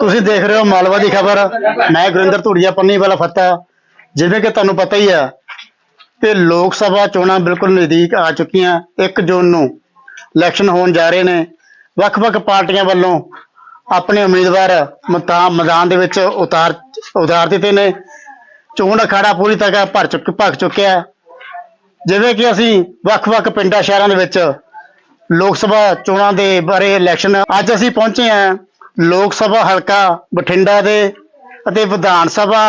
ਤੁਸੀਂ ਦੇਖ ਰਹੇ ਹੋ ਮਾਲਵਾ ਦੀ ਖਬਰ। ਮੈਂ ਗੁਰਿੰਦਰ ਧੂੜੀਆ, ਪੰਨੀ ਵਾਲਾ ਫੱਤਾ। ਜਿਵੇਂ ਕਿ ਤੁਹਾਨੂੰ ਪਤਾ ਹੀ ਆ ਕਿ ਲੋਕ ਸਭਾ ਚੋਣਾਂ ਬਿਲਕੁਲ ਨਜ਼ਦੀਕ ਆ ਚੁੱਕੀਆਂ। 1 ਜੂਨ ਨੂੰ ਇਲੈਕਸ਼ਨ ਹੋਣ ਜਾ ਰਹੇ ਨੇ। ਵੱਖ-ਵੱਖ ਪਾਰਟੀਆਂ ਵੱਲੋਂ ਆਪਣੇ ਉਮੀਦਵਾਰ ਮਤਾ- ਮੈਦਾਨ ਦੇ ਵਿੱਚ ਉਤਾਰ ਉਤਾਰ ਦਿੱਤੇ ਨੇ। ਚੋਣ ਅਖਾੜਾ ਪੂਰੀ ਤਰ੍ਹਾਂ ਭਰ ਚੁੱਕ ਭਖ ਚੁੱਕਿਆ। ਜਿਵੇਂ ਕਿ ਅਸੀਂ ਵੱਖ-ਵੱਖ ਪਿੰਡਾਂ, ਸ਼ਹਿਰਾਂ ਦੇ ਵਿੱਚ ਲੋਕ ਸਭਾ ਚੋਣਾਂ ਦੇ ਬਾਰੇ ਇਲੈਕਸ਼ਨ ਅੱਜ ਅਸੀਂ ਪਹੁੰਚੇ ਹਾਂ। ਲੋਕ ਸਭਾ ਹਲਕਾ ਬਠਿੰਡਾ ਦੇ ਅਤੇ ਵਿਧਾਨ ਸਭਾ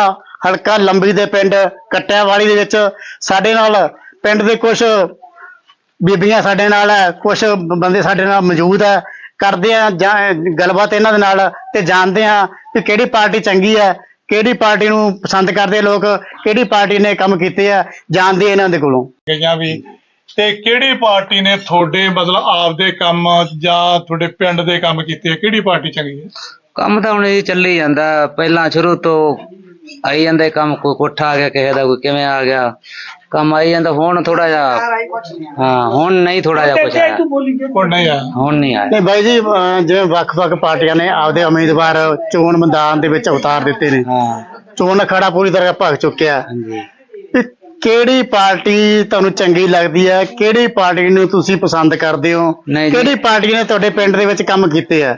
ਹਲਕਾ ਲੰਬੀ ਦੇ ਪਿੰਡ ਕਟਿਆਵਾਲੀ ਦੇ ਵਿੱਚ ਸਾਡੇ ਨਾਲ ਪਿੰਡ ਦੇ ਕੁਝ ਬੀਬੀਆਂ ਸਾਡੇ ਨਾਲ ਹੈ ਕੁਝ ਬੰਦੇ ਸਾਡੇ ਨਾਲ ਮੌਜੂਦ ਹੈ। ਕਰਦੇ ਆ ਜਾਂ, ਗੱਲਬਾਤ ਇਹਨਾਂ ਦੇ ਨਾਲ ਤੇ ਜਾਣਦੇ ਆ ਕਿ ਕਿਹੜੀ ਪਾਰਟੀ ਚੰਗੀ ਹੈ, ਕਿਹੜੀ ਪਾਰਟੀ ਨੂੰ ਪਸੰਦ ਕਰਦੇ ਲੋਕ, ਕਿਹੜੀ ਪਾਰਟੀ ਨੇ ਕੰਮ ਕੀਤੇ ਆ, ਜਾਣਦੇ ਇਹਨਾਂ ਦੇ ਕੋਲੋਂ। ਗਈਆਂ ਵੀ ਤੇ ਕਿਹੜੀ ਪਾਰਟੀ ਨੇ ਤੁਹਾਡੇ ਮਤਲਬ ਆਪਦੇ ਕੰਮ ਜਾਂ ਤੁਹਾਡੇ ਪਿੰਡ ਦੇ ਕੰਮ ਕੀਤੇ ਆ? ਕਿਹੜੀ ਪਾਰਟੀ ਚੰਗੀ ਹੈ? ਕੰਮ ਤਾਂ ਹੁਣ ਇਹ ਚੱਲੀ ਜਾਂਦਾ। ਪਹਿਲਾਂ ਸ਼ੁਰੂ ਤੋਂ ਆਈ ਜਾਂਦਾ ਕੰਮ ਕੋਈ ਕੋਠਾ ਆ ਗਿਆ ਕਿਸੇ ਦਾ ਕੋਈ ਕਿਵੇਂ ਆ ਗਿਆ। ਕੰਮ ਆਈ ਜਾਂਦਾ ਹੁਣ ਥੋੜਾ ਜਿਹਾ ਹਾਂ ਹੁਣ ਨਹੀਂ ਥੋੜਾ ਜਿਹਾ ਕੁਝ ਆਇਆ। ਹੁਣ ਨਹੀਂ ਆ ਹੁਣ ਨਹੀਂ ਆਇਆ। ਨਹੀਂ ਬਾਈ ਜੀ ਅਹ ਜਿਵੇਂ ਵੱਖ-ਵੱਖ ਪਾਰਟੀਆਂ ਨੇ ਆਪਦੇ ਉਮੀਦਵਾਰ ਚੋਣ ਮੈਦਾਨ ਦੇ ਵਿੱਚ ਉਤਾਰ ਦਿੱਤੇ ਨੇ। ਹਾਂ। ਚੋਣ ਅਖਾੜਾ ਪੂਰੀ ਤਰ੍ਹਾਂ ਭਖ ਚੁੱਕਿਆ। ਹਾਂਜੀ। ਕਿਹੜੀ ਪਾਰਟੀ ਤੁਹਾਨੂੰ ਚੰਗੀ ਲੱਗਦੀ ਹੈ? ਕਿਹੜੀ ਪਾਰਟੀ ਨੂੰ ਤੁਸੀਂ ਪਸੰਦ ਕਰਦੇ ਹੋ? ਨਹੀਂ ਜੀ। ਕਿਹੜੀ ਪਾਰਟੀ ਨੇ ਤੁਹਾਡੇ ਪਿੰਡ ਦੇ ਵਿੱਚ ਕੰਮ ਕੀਤੇ ਆ?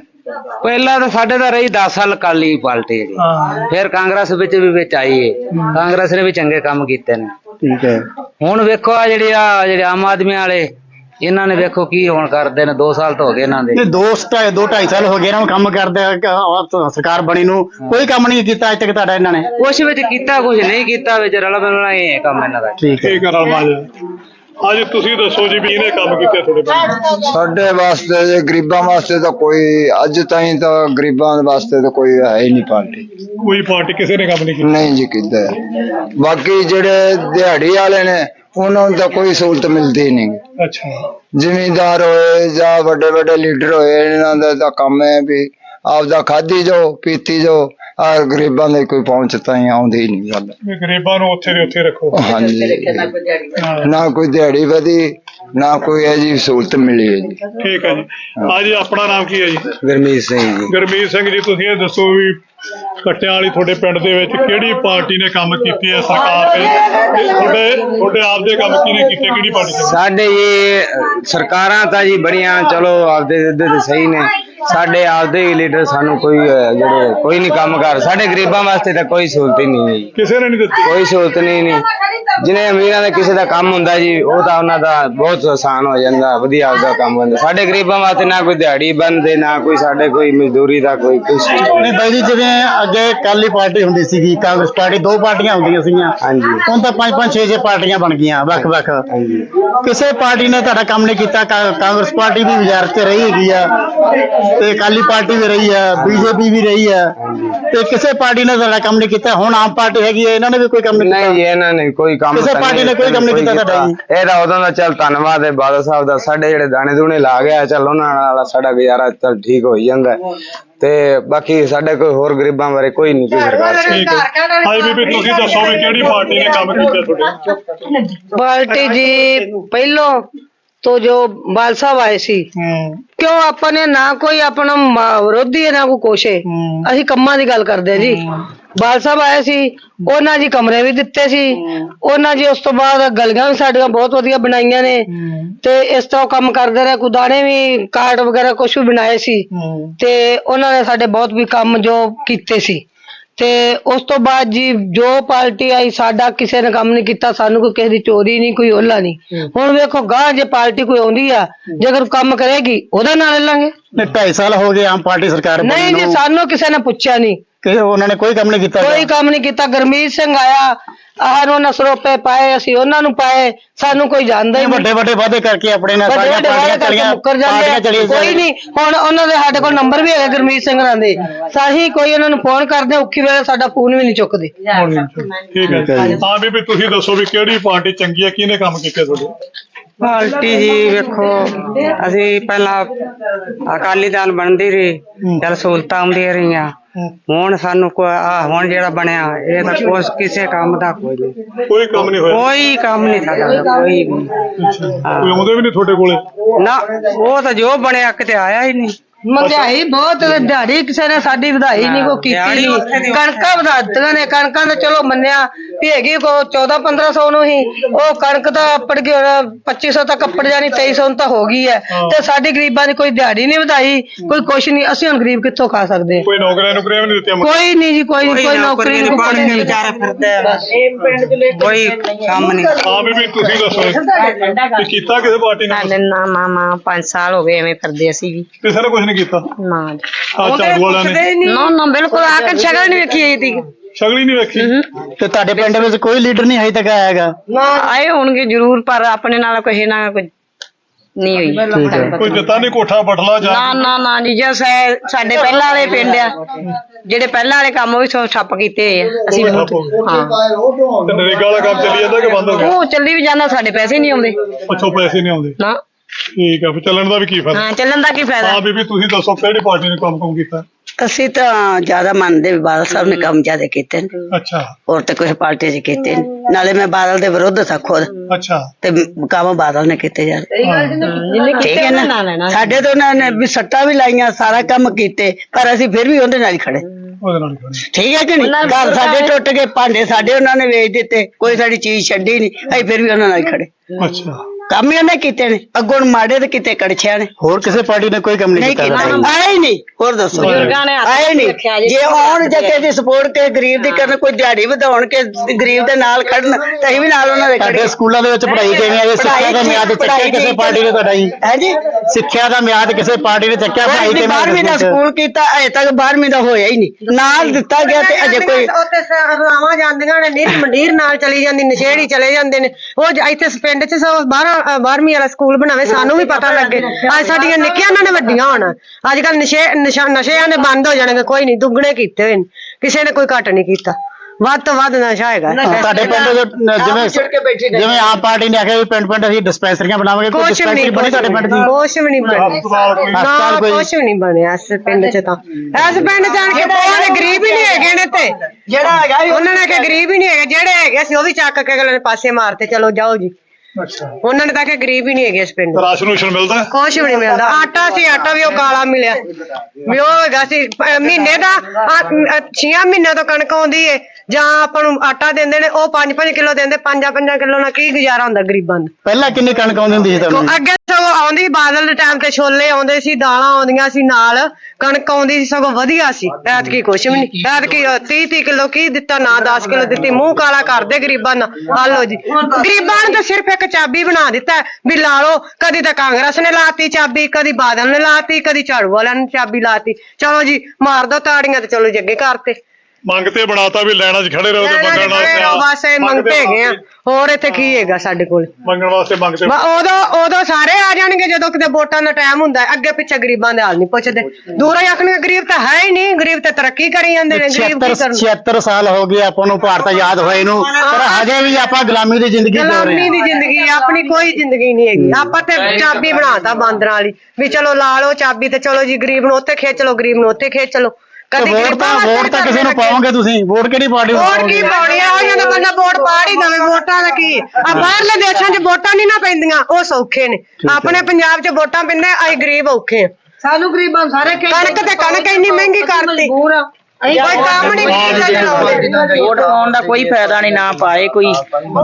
ਪਹਿਲਾਂ ਤਾਂ ਸਾਡੇ ਤਾਂ ਰਹੀ 10 ਸਾਲ ਕਾਲੀ ਪਾਰਟੀ ਜਿਹੜੀ ਫਿਰ ਕਾਂਗਰਸ ਵਿੱਚ ਵੀ ਵਿੱਚ ਆਈ ਏ। ਕਾਂਗਰਸ ਨੇ ਵੀ ਚੰਗੇ ਕੰਮ ਕੀਤੇ ਨੇ। ਠੀਕ ਹੈ। ਹੁਣ ਵੇਖੋ ਆ ਜਿਹੜੇ ਆ ਜਿਹੜੇ ਆਮ ਆਦਮੀ ਵਾਲੇ ਇਹਨਾਂ ਨੇ ਵੇਖੋ ਕੀ ਹੁਣ ਕਰਦੇ ਨੇ 2 ਸਾਲ ਤੋਂ ਹੋ ਗਏ ਇਹਨਾਂ ਦੇ। ਦੋ ਢਾਈ ਦੋ ਢਾਈ ਸਾਲ ਹੋ ਗਏ ਇਹਨਾਂ ਨੂੰ ਕੰਮ ਕਰਦੇ ਆ, ਕਿ ਆਹ ਸਰਕਾਰ ਬਣੀ ਨੂੰ। ਕੋਈ ਕੰਮ ਨਹੀਂ ਕੀਤਾ ਅੱਜ ਤੱਕ ਤੁਹਾਡਾ ਇਹਨਾਂ ਨੇ। ਕੁਛ ਵਿੱਚ ਕੀਤਾ ਕੁਛ ਨਹੀਂ ਕੀਤਾ ਵਿੱਚ ਰਲਾ ਮਿਲਣਾ ਇਹ ਹੈ ਕੰਮ ਇਹਨਾਂ ਦਾ। ਠੀਕ ਹੈ। ਕੀ ਕਰਾਂ ਮਾਜ ਅੱਜ? ਤੁਸੀਂ ਦੱਸੋ ਜੀ ਵੀ ਇਹਨੇ ਕੰਮ ਕੀਤੇ ਤੁਹਾਡੇ ਪਿੰਡ ਸਾਡੇ ਵਾਸਤੇ ਜੇ ਗਰੀਬਾਂ ਵਾਸਤੇ ਤਾਂ ਕੋਈ ਅੱਜ ਤਾਈਂ ਤਾਂ ਗਰੀਬਾਂ ਵਾਸਤੇ ਤਾਂ ਕੋਈ ਹੈ ਹੀ ਨਹੀਂ ਪਾਰਟੀ। ਕੋਈ ਪਾਰਟੀ ਕਿਸੇ ਨੇ ਕੰਮ ਨਹੀਂ ਕੀਤਾ। ਨਹੀਂ ਜੀ ਕਿੱਦਾਂ ਬਾਕੀ ਜਿਹੜੇ ਦਿਹਾੜੀ ਵਾਲੇ ਨੇ ਉਹਨਾਂ ਨੂੰ ਤਾਂ ਕੋਈ ਸਹੂਲਤ ਮਿਲਦੀ ਨਹੀਂ ਅੱਛਾ। ਜ਼ਿਮੀਂਦਾਰ ਹੋਏ ਜਾਂ ਵੱਡੇ ਵੱਡੇ ਲੀਡਰ ਹੋਏ ਇਹਨਾਂ ਦਾ ਤਾਂ ਕੰਮ ਹੈ ਵੀ ਆਪਦਾ ਖਾਦੀ ਜੋ ਪੀਤੀ ਜੋ ਆ ਗਰੀਬਾਂ ਦੇ ਕੋਈ ਪਹੁੰਚ ਤਾਈਂ ਆਉਂਦੀ ਹੀ ਨਹੀਂ ਗੱਲ। ਵੀ ਗਰੀਬਾਂ ਨੂੰ ਉੱਥੇ ਦੇ ਉੱਥੇ ਰੱਖੋ। ਹਾਂਜੀ। ਹਾਂ, ਨਾ ਕੋਈ ਦਿਹਾੜੀ ਵਧੀ ਨਾ ਕੋਈ ਇਹ ਜੀ ਸਹੂਲਤ ਮਿਲੀ ਹੈ ਜੀ। ਠੀਕ ਹੈ ਜੀ। ਅੱਜ ਆਪਣਾ ਨਾਮ ਕੀ ਹੈ ਜੀ? ਗਰਮੀਤ ਸਿੰਘ ਜੀ। ਗੁਰਮੀਤ ਸਿੰਘ ਜੀ ਤੁਸੀਂ ਇਹ ਦੱਸੋ ਵੀ ਕੱਟਿਆਂ ਵਾਲੀ ਤੁਹਾਡੇ ਪਿੰਡ ਦੇ ਵਿੱਚ ਕਿਹੜੀ ਪਾਰਟੀ ਨੇ ਕੰਮ ਕੀਤੇ ਆ? ਸਰਕਾਰ ਦੇ ਤੇ ਤੁਹਾਡੇ ਤੁਹਾਡੇ ਆਪ ਦੇ ਕੰਮ ਕਿਹਨੇ ਕੀਤੇ? ਕਿਹੜੀ ਪਾਰਟੀ ਨੇ ਸਾਡੇ ਇਹ ਸਰਕਾਰਾਂ ਤਾਂ ਜੀ ਬੜੀਆਂ ਚਲੋ ਆਪਦੇ ਦੇ ਤੇ ਸਹੀ ਨੇ। ਸਾਡੇ ਆਪਦੇ ਹੀ ਲੀਡਰ ਸਾਨੂੰ ਕੋਈ ਅਹ, ਜਿਹੜੇ ਕੋਈ ਨਹੀਂ ਕੰਮ ਕਰ ਸਾਡੇ ਗਰੀਬਾਂ ਵਾਸਤੇ ਤਾਂ ਕੋਈ ਸਹੂਲਤ ਹੀ ਨਹੀਂ ਹੈ ਜੀ ਕਿਸੇ ਨੇ ਨਹੀਂ ਦਿੱਤੀ। ਕੋਈ ਸਹੂਲਤ ਨਹੀਂ ਨਹੀਂ ਜਿਹਨੇ ਅਮੀਰਾਂ ਦਾ ਕਿਸੇ ਦਾ ਕੰਮ ਹੁੰਦਾ ਜੀ ਉਹ ਤਾਂ ਉਹਨਾਂ ਦਾ ਬਹੁਤ ਆਸਾਨ ਹੋ ਜਾਂਦਾ ਵਧੀਆ ਆਪਦਾ ਕੰਮ ਹੁੰਦਾ। ਸਾਡੇ ਗਰੀਬਾਂ ਵਾਸਤੇ ਨਾ ਕੋਈ ਦਿਹਾੜੀ ਬੰਦੇ ਨਾ ਕੋਈ ਸਾਡੇ ਕੋਈ ਮਜ਼ਦੂਰੀ ਦਾ ਕੋਈ ਕੁਛ। ਨਹੀਂ ਬਾਈ ਜੀ ਜਿਵੇਂ ਅੱਗੇ ਕਾਲੀ ਪਾਰਟੀ ਹੁੰਦੀ ਸੀਗੀ ਕਾਂਗਰਸ ਪਾਰਟੀ ਦੋ ਪਾਰਟੀਆਂ ਹੁੰਦੀਆਂ ਸੀਗੀਆਂ। ਹਾਂਜੀ। ਹੁਣ ਤਾਂ ਪੰਜ ਪੰਜ ਛੇ ਛੇ ਪਾਰਟੀਆਂ ਬਣ ਗਈਆਂ ਵੱਖ-ਵੱਖ ਹਾਂਜੀ। ਕਿਸੇ ਪਾਰਟੀ ਨੇ ਤੁਹਾਡਾ ਕੰਮ ਨਹੀਂ ਕੀਤਾ ਕਾ- ਕਾਂਗਰਸ ਪਾਰਟੀ ਵੀ ਵਜ਼ਾਰਤ 'ਚ ਰਹੀ ਹੈਗੀ ਆ। ਤੇ ਅਕਾਲੀ ਪਾਰਟੀ ਵੀ ਰਹੀ ਆ ਬੀਜੇਪੀ ਵੀ ਰਹੀ ਆ ਤੇ ਕਿਸੇ ਪਾਰਟੀ ਨੇ ਤੁਹਾਡਾ ਕੰਮ ਨਹੀਂ ਕੀਤਾ ਹੁਣ ਆਮ ਪਾਰਟੀ ਹੈਗੀ ਆ ਇਹਨਾਂ ਨੇ ਵੀ ਕੋਈ ਕੰਮ ਨਹੀਂ ਨਹੀਂ ਕੀਤਾ। ਜੀ ਇਹਨਾਂ ਨੇ ਕੋਈ ਕੰਮ ਕਿਸੇ ਪਾਰਟੀ ਨੇ ਕੋਈ ਕੰਮ ਨਹੀਂ ਕੀਤਾ ਜੀ। ਇਹਦਾ ਉਦੋਂ ਦਾ ਚੱਲ ਧੰਨਵਾਦ ਹੈ ਬਾਦਲ ਸਾਹਿਬ ਦਾ। ਸਾਡੇ ਜਿਹੜੇ ਦਾਣੇ ਦੂਣੇ ਲਾ ਗਿਆ ਚੱਲ ਉਹਨਾਂ ਨਾਲ ਸਾਡਾ ਗੁਜ਼ਾਰਾ ਚੱਲ ਠੀਕ ਹੋ ਹੀ ਜਾਂਦਾ ਹੈ। ਤੇ ਬਾਕੀ ਸਾਡੇ ਕੋਈ ਹੋਰ ਗਰੀਬਾਂ ਬਾਰੇ ਕੋਈ ਨਹੀਂ ਕੋਈ ਸਰਕਾਰ ਠੀਕ ਹੈ ਬੀਬੀ ਤੁਸੀਂ ਦੱਸੋ ਵੀ ਕਿਹੜੀ ਪਾਰਟੀ ਨੇ ਕੰਮ ਕੀਤੇ ਤੁਹਾਡੇ? ਪਾਰਟੀ ਜੀ ਪਹਿਲੋਂ ਤੋਂ ਜੋ ਬਾਲ ਸਾਹਿਬ ਆਏ ਸੀ ਹੂੰ। ਕਿਉਂ ਆਪਾਂ ਨੇ ਨਾ ਕੋਈ ਆਪਣਾ ਮ- ਵਿਰੋਧੀ ਹੈ ਨਾ ਕੋਈ ਕੋਸ਼ੇ ਅਸੀਂ ਕੰਮਾਂ ਦੀ ਗੱਲ ਕਰਦੇ ਆ ਜੀ ਬਾਲ ਸਾਹਿਬ ਆਏ ਸੀ ਉਹਨਾਂ ਜੀ ਕਮਰੇ ਵੀ ਦਿੱਤੇ ਸੀ। ਉਹਨਾਂ ਜੀ ਉਸ ਤੋਂ ਬਾਅਦ ਗਲੀਆਂ ਵੀ ਸਾਡੀਆਂ ਬਹੁਤ ਵਧੀਆ ਬਣਾਈਆਂ ਨੇ। ਤੇ ਇਸ ਤਰ੍ਹਾਂ ਉਹ ਕੰਮ ਕਰਦੇ ਰਹੇ ਕੁਦਾਣੇ ਵੀ ਕਾਰਡ ਵਗੈਰਾ ਕੁਝ ਵੀ ਬਣਾਏ ਸੀ। ਤੇ ਉਹਨਾਂ ਨੇ ਸਾਡੇ ਬਹੁਤ ਵੀ ਕੰਮ ਜੋ ਕੀਤੇ ਸੀ। ਤੇ ਉਸ ਤੋਂ ਬਾਅਦ ਜੀ ਜੋ ਪਾਰਟੀ ਆਈ ਸਾਡਾ ਕਿਸੇ ਨੇ ਕੰਮ ਨਹੀਂ ਕੀਤਾ ਸਾਨੂੰ ਕੋਈ ਕਿਸੇ ਦੀ ਚੋਰੀ ਨਹੀਂ ਕੋਈ ਓਲਾ ਨਹੀਂ। ਹੁਣ ਵੇਖੋ ਗਾਂ ਜੇ ਪਾਰਟੀ ਕੋਈ ਆਉਂਦੀ ਆ ਜੇਕਰ ਕੰਮ ਕਰੇਗੀ ਉਹਦਾ ਨਾਂ ਲੈ ਲਾਂਗੇ। ਨਹੀਂ ਢਾਈ ਸਾਲ ਹੋ ਗਏ ਆਮ ਪਾਰਟੀ ਸਰਕਾਰ ਨਹੀਂ ਜੀ ਨੂੰ। ਸਾਨੂੰ ਕਿਸੇ ਨੇ ਪੁੱਛਿਆ ਨਹੀਂ। ਕਿ ਉਹਨਾਂ ਨੇ ਕੋਈ ਕੰਮ ਨਹੀਂ ਕੀਤਾ ਕੋਈ ਕੰਮ ਨਹੀਂ ਕੀਤਾ। ਗਰਮੀਤ ਸਿੰਘ ਆਇਆ ਆਹ ਨੂੰ ਨਸਰੋਪੇ ਪਾਏ ਅਸੀਂ ਉਹਨਾਂ ਨੂੰ ਪਾਏ। ਸਾਨੂੰ ਕੋਈ ਜਾਣਦਾ ਹੀ ਨਹੀਂ ਵੱਡੇ ਵੱਡੇ ਵਾਅਦੇ ਕਰਕੇ ਆਪਣੇ ਨਾਲ ਵੱਡੇ ਸਾਰੀਆਂ ਵੱਡੇ ਪਾਰਟੀਆਂ ਚਲੀਆਂ ਮੁੱਕਰ ਜਾਂਦੇ ਕੋਈ ਨਹੀਂ। ਹੁਣ ਉਹਨਾਂ ਦੇ ਸਾਡੇ ਕੋਲ ਨੰਬਰ ਵੀ ਹੈਗਾ ਗੁਰਮੀਤ ਸਿੰਘ ਨਾਲ ਦੇ। ਸਾਹੀ ਕੋਈ ਉਹਨਾਂ ਨੂੰ ਫੋਨ ਕਰਦੇ ਆ, ਔਖੀ ਵੇਲੇ ਸਾਡਾ ਫੋਨ ਵੀ ਨਹੀਂ ਚੁੱਕਦੇ। ਠੀਕ ਹੈ ਹਾਂ ਬੀਬੀ ਤੁਸੀਂ ਦੱਸੋ ਵੀ ਕਿਹੜੀ ਪਾਰਟੀ ਚੰਗੀ ਹੈ ਕਿਹਨੇ ਕੰਮ ਕੀਤੇ ਤੁਹਾਡੇ? ਪਾਰਟੀ ਜੀ ਵੇਖੋ ਅਸੀਂ ਪਹਿਲਾਂ ਅਕਾਲੀ ਦਲ ਬਣਦੀ ਰਹੀ ਚਲ ਸਹੂਲਤਾਂ ਆਉਂਦੀਆਂ ਰਹੀਆਂ। ਹੁਣ ਸਾਨੂੰ ਕੋ ਆ ਹੁਣ ਜਿਹੜਾ ਬਣਿਆ ਇਹ ਤਾਂ ਕੁਛ ਕਿਸੇ ਕੰਮ ਦਾ ਕੋਈ ਨਹੀਂ। ਕੋਈ ਕੰਮ ਨਹੀਂ ਹੋਇਆ? ਕੋਈ ਕੰਮ ਨਹੀਂ ਸਾਡਾ ਕੋਈ ਵੀ ਕੋਈ ਆਉਂਦੇ ਵੀ ਨਹੀਂ ਤੁਹਾਡੇ ਕੋਲੇ? ਨਾ ਉਹ ਤਾਂ ਜੋ ਬਣਿਆ ਕਿਤੇ ਆਇਆ ਹੀ ਨਹੀਂ। ਮਹਿੰਗਾਈ ਬਹੁਤ ਹੈ, ਦਿਹਾੜੀ ਕਿਸੇ ਨੇ ਸਾਡੀ ਵਧਾਈ ਨਹੀਂ ਕੋ ਕੀਤੀ। ਨੀ ਦੀ ਕਣਕਾਂ ਵਧਾ ਦਿੱਤੀਆਂ ਨੇ ਕਣਕਾਂ ਤਾਂ ਚਲੋ ਮੰਨਿਆ ਵੀ ਹੈਗੀ ਕੋ 14 1500 ਨੂੰ ਹੀ। ਉਹ ਕਣਕ ਤਾਂ ਅੱਪੜ ਗਈ ਹੁਣ 2500 ਤੱਕ ਅੱਪੜ ਜਾਣੀ 2300 ਨੂੰ ਤਾਂ ਹੋ ਗਈ ਹੈ। ਤੇ ਸਾਡੀ ਗਰੀਬਾਂ ਦੀ ਕੋਈ ਦਿਹਾੜੀ ਨਹੀਂ ਵਧਾਈ ਕੋਈ ਕੁਛ ਨਹੀਂ। ਅਸੀਂ ਹੁਣ ਗਰੀਬ ਕਿੱਥੋਂ ਖਾ ਸਕਦੇ? ਹਾਂ? ਕੋਈ ਨੌਕਰੀਆਂ ਨੌਕਰੀਆਂ ਵੀ ਨਹੀਂ ਦਿੱਤੀਆਂ ਕੋਈ ਨਹੀਂ ਜੀ ਕੋਈ ਨੀ, ਕੋਈ ਨੌਕਰੀ ਨਹੀਂ ਕੋਈ ਵਿਚਾਰਾ ਫਿਰਦਾ ਹੈ। ਕੋਈ ਕੰਮ ਨਹੀਂ। ਹਾਂ ਬੀਬੀ ਤੁਸੀਂ ਦੱਸੋ। ਕਿ ਕੀਤਾ ਕਿਸੇ ਪਾਰਟੀ ਨੇ ਸਾਡੇ ਨਾ ਮਾਮਾ 5 ਸਾਲ ਹੋ ਗਏ ਐਵੇਂ ਫਿਰਦੇ ਅਸੀਂ ਵੀ। ਕਿਸੇ ਨੇ ਕੁਝ ਨਹੀਂ ਕੀਤਾ। ਨਾ ਆ ਝਾੜੂ ਵਾਲਿਆਂ ਨੇ। ਨਾ ਨਾ ਬਿਲਕੁਲ ਆ ਕੇ ਸ਼ਕਲ ਨਹੀਂ ਵੇਖੀ ਆਈ ਤੀ ਸ਼ਗਲੀ ਨਹੀਂ ਵੇਖੀ। ਤੇ ਤੁਹਾਡੇ ਪਿੰਡ ਵਿੱਚ ਕੋਈ ਲੀਡਰ ਨਹੀਂ ਹਜੇ ਤੱਕ ਆਇਆ ਹੈਗਾ? ਆਏ ਹੋਣਗੇ ਜ਼ਰੂਰ ਪਰ ਆਪਣੇ ਨਾਲ ਕੋਈ ਨਾ ਕੋਈ ਨਹੀਂ ਹੋਈ। ਠੀਕ ਹੈ। ਕੋਈ ਦਿੱਤਾ ਨਹੀਂ ਕੋਠਾ ਬਟਲਾ ਜਾਂ ਨਾ ਨਾ ਨਾ ਜੀ ਜੋ ਸਾ- ਸਾਡੇ ਪਹਿਲਾਂ ਵਾਲੇ ਪਿੰਡ ਆ। ਜਿਹੜੇ ਪਹਿਲਾਂ ਵਾਲੇ ਕੰਮ ਉਹ ਵੀ ਸੋ ਠੱਪ ਕੀਤੇ ਹੋਏ ਆ। ਅਸੀਂ ਉਹ ਵੀ ਠੱਪ ਹੋ ਗਏ। ਹਾਂ। ਤੇ ਨਰੇਗਾ ਵਾਲਾ ਕੰਮ ਚੱਲੀ ਜਾਂਦਾ ਕਿ ਬੰਦ ਹੋ ਗਿਆ? ਉਹ ਚੱਲੀ ਵੀ ਜਾਂਦਾ ਸਾਡੇ ਪੈਸੇ ਨਹੀਂ ਆਉਂਦੇ। ਅੱਛੋ ਪੈਸੇ ਨਹੀਂ ਆਉਂਦੇ। ਨਾ। ਠੀਕ ਆ ਫਿਰ ਚੱਲਣ ਦਾ ਵੀ ਕੀ ਫਾਇਦਾ? ਹਾਂ ਚੱਲਣ ਦਾ ਕੀ ਫਾਇਦਾ? ਹਾਂ ਬੀਬੀ ਤੁਸੀਂ ਦੱਸੋ ਕਿਹੜੀ ਪਾਰਟੀ ਨੇ ਕੰਮ ਕੰਮ ਕੀਤਾ? ਅਸੀਂ ਤਾਂ ਜ਼ਿਆਦਾ ਮੰਨਦੇ ਵੀ ਬਾਦਲ ਸਾਹਿਬ ਨੇ ਕੰਮ ਜ਼ਿਆਦਾ ਕੀਤੇ ਨੇ। ਅੱਛਾ। ਹੋਰ ਤੇ ਕੁਝ ਪਾਰਟੀ 'ਚ ਕੀਤੇ ਨੇ। ਨਾਲੇ ਮੈਂ ਬਾਦਲ ਦੇ ਵਿਰੁੱਧ ਸਾਂ ਖੁਦ। ਅੱਛਾ। ਤੇ ਕੰਮ ਬਾਦਲ ਨੇ ਕੀਤੇ ਜਾ ਜਿੰਨੇ ਠੀਕ ਕੀਤੇ ਹੈ ਨਾ? ਸਾਡੇ ਤੋਂ ਉਹਨਾਂ ਨੇ ਵੀ ਸੱਟਾਂ ਵੀ ਲਾਈਆਂ ਸਾਰਾ ਕੰਮ ਕੀਤੇ ਪਰ ਅਸੀਂ ਫਿਰ ਵੀ ਉਹਦੇ ਨਾਲ ਹੀ ਖੜੇ। ਉਹਦੇ ਨਾਲ ਹੀ ਖੜੇ। ਠੀਕ ਹੈ ਕਿ ਨਹੀਂ? ਘਰ ਸਾਡੇ ਟੁੱਟ ਗਏ ਭਾਂਡੇ ਸਾਡੇ ਉਹਨਾਂ ਨੇ ਵੇਚ ਦਿੱਤੇ ਕੋਈ ਸਾਡੀ ਚੀਜ਼ ਛੱਡੀ ਨਹੀਂ ਅਸੀਂ ਫਿਰ ਵੀ ਉਹਨਾਂ ਨਾਲ ਹੀ ਖੜੇ। ਅੱਛਾ। ਕੰਮ ਹੀ ਉਹਨੇ ਕੀਤੇ ਨੇ ਅੱਗੋਂ ਮਾੜੇ ਤੇ ਕਿਤੇ ਕੜਛਿਆਂ ਨੇ। ਹੋਰ ਕਿਸੇ ਪਾਰਟੀ ਨੇ ਕੋਈ ਕੰਮ ਨਹੀਂ ਨਹੀਂ ਕੀਤਾ। ਆਏ ਨਹੀਂ ਹੋਰ ਦੱਸੋ। ਬਜ਼ੁਰਗਾਂ ਨੇ ਹੱਥ ਆਏ ਨਹੀਂ। ਜੀ। ਜੇ ਆਉਣ ਜੱਕੇ ਦੀ ਸਪੋਰਟ ਕੇ ਗਰੀਬ ਦੀ ਕਰਨ ਕੋਈ ਦਿਹਾੜੀ ਵਧਾਉਣ ਕੇ ਗਰੀਬ ਦੇ ਨਾਲ ਖੜਨ ਤਾਂ ਅਸੀਂ ਵੀ ਨਾਲ ਉਹਨਾਂ ਦੇ ਖੜੇ। ਸਕੂਲਾਂ ਦੇ ਵਿੱਚ ਪੜ੍ਹਾਈ ਕਿਵੇਂ ਹੈ ਸਿੱਖਿਆ ਦਾ ਮਿਆਦ ਚੱਕਿਆ ਕਿਸੇ ਪਾਰਟੀ ਨੇ ਤੁਹਾਡਾ ਜੀ? ਹੈ ਜੀ? ਸਿੱਖਿਆ ਦਾ ਮਿਆਦ ਕਿਸੇ ਪਾਰਟੀ ਨੇ ਚੱਕਿਆ ਪੜ੍ਹਾਈ ਕਿਵੇਂ 12ਵੀਂ ਦਾ ਸਕੂਲ ਕੀਤਾ ਅਜੇ ਤੱਕ 12ਵੀਂ ਦਾ ਹੋਇਆ ਹੀ ਨਹੀਂ। ਨਾਲ ਦਿੱਤਾ ਗਿਆ ਤੇ ਅਜੇ ਕੋਈ ਉੱਥੇ ਸਰਾਵਾਂ ਜਾਂਦੀਆਂ ਨੇ ਨੀਰ ਮੰਡੀਰ ਨਾਲ ਚਲੀ ਜਾਂਦੀ ਨਸ਼ੇੜੀ ਚਲੇ ਜਾਂਦੇ ਨੇ। ਉਹ ਜ- ਇੱਥੇ ਪਿੰਡ 'ਚ ਸਭ 12 12ਵੀਂ ਵਾਲਾ ਸਕੂਲ ਬਣਾਵੇ ਸਾਨੂੰ ਵੀ ਪਤਾ ਲੱਗੇ। ਅੱਜ ਸਾਡੀਆਂ ਨਿੱਕੀਆਂ ਉਹਨਾਂ ਨੇ ਵੱਡੀਆਂ ਹੋਣਾ। ਅੱਜ ਕੱਲ ਨਸ਼ੇ ਨਸ਼ਾ- ਨਸ਼ਿਆਂ ਦੇ ਬੰਦ ਹੋ ਜਾਣਗੇ ਕੋਈ ਨਹੀਂ ਦੁੱਗਣੇ ਕੀਤੇ ਹੋਏ ਨੇ। ਕਿਸੇ ਨੇ ਕੋਈ ਘੱਟ ਨਹੀਂ ਕੀਤਾ। ਵੱਧ ਤੋਂ ਵੱਧ ਨਸ਼ਾ ਹੈਗਾ। ਤੁਹਾਡੇ ਪਿੰਡ ਦੇ ਜਿਵੇਂ ਜਿਵੇਂ ਆਮ ਪਾਰਟੀ ਨੇ ਆਖਿਆ ਵੀ ਪਿੰਡ ਪਿੰਡ ਅਸੀਂ ਡਿਸਪੈਂਸਰੀਆਂ ਬਣਾਵਾਂਗੇ ਕੋਈ ਕੁਛ ਵੀ ਡਿਸਪੈਂਸਰੀ ਨਹੀਂ ਬਣੀ ਤੁਹਾਡੇ ਪਿੰਡ ਦੀ? ਕੁਛ ਵੀ ਨਹੀਂ ਬਣਿਆ। ਨਾ ਹਸਪਤਾਲ ਕੋਈ- ਕੁਛ ਵੀ ਨਹੀਂ ਬਣਿਆ ਇਸ ਪਿੰਡ 'ਚ ਤਾਂ। ਇਸ ਪਿੰਡ 'ਚ ਆਣ ਕੇ ਬਹੁਤ ਗਰੀਬ ਹੀ ਨਹੀਂ ਹੈਗੇ। ਨੇ ਤੇ ਜਿਹੜਾ ਹੈਗਾ ਉਹਨਾਂ ਨੇ ਕਿ ਗਰੀਬ ਹੀ ਨਹੀਂ ਹੈਗੇ ਜਿਹੜੇ ਹੈਗੇ ਸੀ ਉਹ ਵੀ ਚੱਕ ਕੇ ਅਗਲੇ ਨੇ ਪਾਸੇ ਮਾਰਤੇ। ਚਲੋ ਜਾਓ ਜੀ। ਅੱਛਾ ਉਹਨਾਂ ਨੇ ਤਾਂ ਕਿ ਗਰੀਬ ਹੀ ਨਹੀਂ ਹੈਗੇ ਇਸ ਪਿੰਡ। ਰਾਸ਼ਨ ਰੂਸ਼ਨ ਮਿਲਦਾ ਹੈ? ਕੁਛ ਵੀ ਨਹੀਂ ਮਿਲਦਾ ਆਟਾ ਸੀ ਆਟਾ ਵੀ ਉਹ ਕਾਲਾ ਮਿਲਿਆ ਵੀ ਉਹ ਹੈਗਾ ਸੀ ਅਹ ਮਹੀਨੇ ਦਾ 6 ਮਹੀਨਿਆਂ ਤੋਂ ਕਣਕ ਆਉਂਦੀ ਏ ਜਾਂ ਆਪਾਂ ਨੂੰ ਆਟਾ ਦਿੰਦੇ ਨੇ ਉਹ 5-5 ਕਿਲੋ ਦਿੰਦੇ 5-5 ਕਿਲੋ ਨਾਲ ਕੀ ਗੁਜ਼ਾਰਾ ਹੁੰਦਾ ਗਰੀਬਾਂ ਦਾ? ਪਹਿਲਾਂ ਕਿੰਨੀ ਕਣਕ ਆਉਂਦੀ ਹੁੰਦੀ ਸੀ ਤੁਹਾਨੂੰ? ਅੱਗੇ ਸਗੋਂ ਆਉਂਦੀ ਬਾਦਲ ਦੇ ਟਾਈਮ ਤੇ ਛੋਲੇ ਆਉਂਦੇ ਸੀ ਦਾਲਾਂ ਆਉਂਦੀਆਂ ਸੀ ਨਾਲ ਕਣਕ ਆਉਂਦੀ ਸੀ ਸਗੋਂ ਵਧੀਆ ਸੀ। ਐਤਕੀ ਕੁਛ ਵੀ ਨਹੀਂ। ਐਤਕੀ 30 30 ਕਿਲੋ ਕੀ ਦਿੱਤਾ ਨਾ 10 ਕਿਲੋ ਦਿੱਤੀ ਮੂੰਹ ਕਾਲਾ ਕਰਦੇ ਗਰੀਬਾਂ ਦਾ ਹਾਲੋ ਜੀ। ਗਰੀਬਾਂ ਨੂੰ ਤਾਂ ਸਿਰਫ ਇੱਕ ਚਾਬੀ ਬਣਾ ਦਿੱਤਾ ਵੀ ਲਾ ਲਓ ਕਦੀ ਤਾਂ ਕਾਂਗਰਸ ਨੇ ਲਾਤੀ ਚਾਬੀ ਕਦੀ ਬਾਦਲ ਨੇ ਲਾਤੀ ਕਦੀ ਝਾੜੂ ਵਾਲਿਆਂ ਨੇ ਚਾਬੀ ਲਾਤੀ। ਚਲੋ ਜੀ ਮਾਰ ਦੋ ਤਾੜੀਆਂ ਤੇ ਚਲੋ ਜੀ ਅੱਗੇ ਕਰਤੇ ਮੰਗ ਤੇ ਬਣਾਤਾ ਵੀ ਲੈਣਾ 'ਚ ਖੜੇ ਰਹੋ ਤੇ ਮੰਗਣ ਰਹੋ, ਬਸ ਇਹ ਮੰਗਤੇ ਹੈਗੇ ਆ। ਹੋਰ ਇੱਥੇ ਕੀ ਹੈਗਾ ਸਾਡੇ ਕੋਲ? ਮੰਗਣ ਵਾਸਤੇ ਮੰਗਤੇ ਬ- ਉਦੋਂ ਉਦੋਂ ਸਾਰੇ ਆ ਜਾਣਗੇ ਜਦੋਂ ਕਿਤੇ ਵੋਟਾਂ ਦਾ ਟਾਈਮ ਹੁੰਦਾ ਹੈ। ਅੱਗੇ ਪਿੱਛੇ ਗਰੀਬਾਂ ਦੇ ਹਾਲ ਨਹੀਂ ਪੁੱਛਦੇ। ਦੂਰੋਂ ਹੀ ਆਖਣਗੇ ਗਰੀਬ ਤਾਂ ਹੈ ਹੀ ਨਹੀਂ। ਗਰੀਬ ਤੇ ਤਰੱਕੀ ਕਰੀ ਜਾਂਦੇ ਨੇ। ਗਰੀਬ ਕੀ 76 ਕਰਨ? 76 ਸਾਲ ਹੋ ਗਏ ਆਪਾਂ ਨੂੰ ਭਾਰਤ ਆਜ਼ਾਦ ਹੋਏ ਨੂੰ। ਪਰ ਹਜੇ ਵੀ ਆਪਾਂ ਗੁਲਾਮੀ ਦੀ ਜ਼ਿੰਦਗੀ ਜੀ ਰਹੇ ਗੁਲਾਮੀ ਹਾਂ। ਦੀ ਜ਼ਿੰਦਗੀ ਆਪਣੀ ਕੋਈ ਜ਼ਿੰਦਗੀ ਨਹੀਂ ਹੈਗੀ। ਆਪਾਂ ਤੇ ਚਾਬੀ ਬਣਾਤਾ ਬਾਂਦਰਾਂ ਵਾਲੀ। ਵੀ ਚਲੋ ਲਾ ਲਓ ਚਾਬੀ ਤੇ। ਚਲੋ ਜੀ ਗਰੀਬ ਨੂੰ ਉੱਥੇ ਖੇਚ ਲਓ। ਗਰੀਬ ਨੂੰ ਉੱਥੇ ਖੇਚ ਲਓ। ਕਦੀ ਵੋਟ ਗਰੀਬਾਂ ਤਾਂ ਵੋਟ ਤਾਂ ਕਿਸੇ ਨੂੰ ਪਾਓਗੇ ਤੁਸੀਂ। ਵੋਟ ਕਿਹੜੀ ਪਾਰਟੀ ਨੂੰ ਵੋਟ ਕੀ ਪਾਓਗੇ ਪਾਉਣੀ ਆ? ਉਹ ਜਾਂਦਾ ਬੰਦਾ ਵੋਟ ਪਾੜ ਹੀ ਦਵੇ। ਵੋਟਾਂ ਦਾ ਕੀ? ਆ ਬਾਹਰਲੇ ਦੇਸ਼ਾਂ 'ਚ ਵੋਟਾਂ ਨਹੀਂ ਨਾ ਪੈਂਦੀਆਂ। ਉਹ ਸੌਖੇ ਨੇ। ਆਪਣੇ ਪੰਜਾਬ 'ਚ ਵੋਟਾਂ ਪੈਂਦੇ ਅਸੀਂ ਗਰੀਬ ਔਖੇ ਆ। ਸਾਨੂੰ ਗਰੀਬਾਂ ਸਾਰੇ ਕਣਕ ਤੇ ਕਣਕ ਇੰਨੀ ਮਹਿੰਗੀ ਕਰਤੀ। ਕੋਈ ਕੰਮ ਨਹੀਂ ਕੀਤਾ ਚਲਾਉਂਦੇ ਵੋਟ ਪਾਉਣ ਦਾ ਕੋਈ ਫਾਇਦਾ ਨਹੀਂ ਨਾ ਪਾਏ ਕੋਈ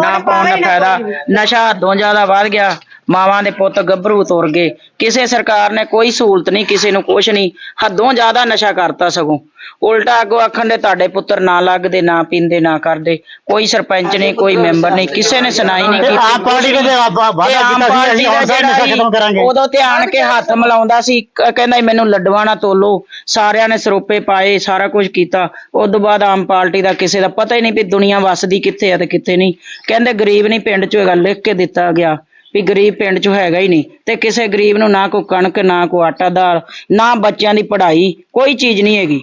ਨਾ ਪਾਉਣ ਦਾ ਫਾਇਦਾ। ਨਸ਼ਾ ਹੱਦੋਂ ਜ਼ਿਆਦਾ ਵੱਧ ਗਿਆ। ਮਾਵਾਂ ਦੇ ਪੁੱਤ ਗੱਭਰੂ ਤੁਰ ਗਏ। ਕਿਸੇ ਸਰਕਾਰ ਨੇ ਕੋਈ ਸਹੂਲਤ ਨਹੀਂ ਕਿਸੇ ਨੂੰ ਕੁਛ ਨਹੀਂ। ਹੱਦੋਂ ਜ਼ਿਆਦਾ ਨਸ਼ਾ ਕਰਤਾ ਸਗੋਂ। ਉਲਟਾ ਅੱਗੋਂ ਆਖਣ ਦੇ ਤੁਹਾਡੇ ਪੁੱਤਰ ਨਾ ਲੱਗਦੇ ਨਾ ਪੀਂਦੇ ਨਾ ਕਰਦੇ। ਕੋਈ ਸਰਪੰਚ ਨਹੀਂ ਕੋਈ ਮੈਂਬਰ ਨਹੀਂ ਕਿਸੇ ਨੇ ਸੁਣਾਈ ਨਹੀਂ ਤੇ ਕੀਤੀ। ਆਪ ਪਾਰਟੀ ਤੇ ਆਪ- ਵਾਅਦਾ ਤੇ ਕੀਤਾ ਸੀ ਅਸੀਂ ਦਾ ਹੁਣ ਨਸ਼ਾ ਖਤਮ ਕਰਾਂਗੇ। ਉਦੋਂ ਧਿਆਨ ਕੇ ਹੱਥ ਮਿਲਾਉਂਦਾ ਸੀ ਕਹਿੰਦਾ ਮੈਨੂੰ ਲੱਡੂਆਂ ਨਾ ਤੋਲੋ। ਸਾਰਿਆਂ ਨੇ ਸਰੋਪੇ ਪਾਏ ਸਾਰਾ ਕੁਝ ਕੀਤਾ। ਉਸ ਤੋਂ ਬਾਅਦ ਆਮ ਪਾਰਟੀ ਦਾ ਕਿਸੇ ਦਾ ਪਤਾ ਹੀ ਨਹੀਂ ਵੀ ਦੁਨੀਆ ਵਸਦੀ ਕਿੱਥੇ ਆ ਤੇ ਕਿੱਥੇ ਨਹੀਂ। ਕਹਿੰਦੇ ਗਰੀਬ ਨਹੀਂ ਪਿੰਡ 'ਚ ਹੈਗਾ ਲਿਖ ਕੇ ਦਿੱਤਾ ਗਿਆ। ਵੀ ਗਰੀਬ ਪਿੰਡ 'ਚ ਹੈਗਾ ਹੀ ਨਹੀਂ ਤੇ ਕਿਸੇ ਗਰੀਬ ਨੂੰ ਨਾ ਕੋਈ ਕਣਕ, ਨਾ ਕੋਈ ਆਟਾ ਦਾਲ, ਨਾ ਬੱਚਿਆਂ ਦੀ ਪੜ੍ਹਾਈ, ਕੋਈ ਚੀਜ਼ ਨਹੀਂ ਹੈਗੀ।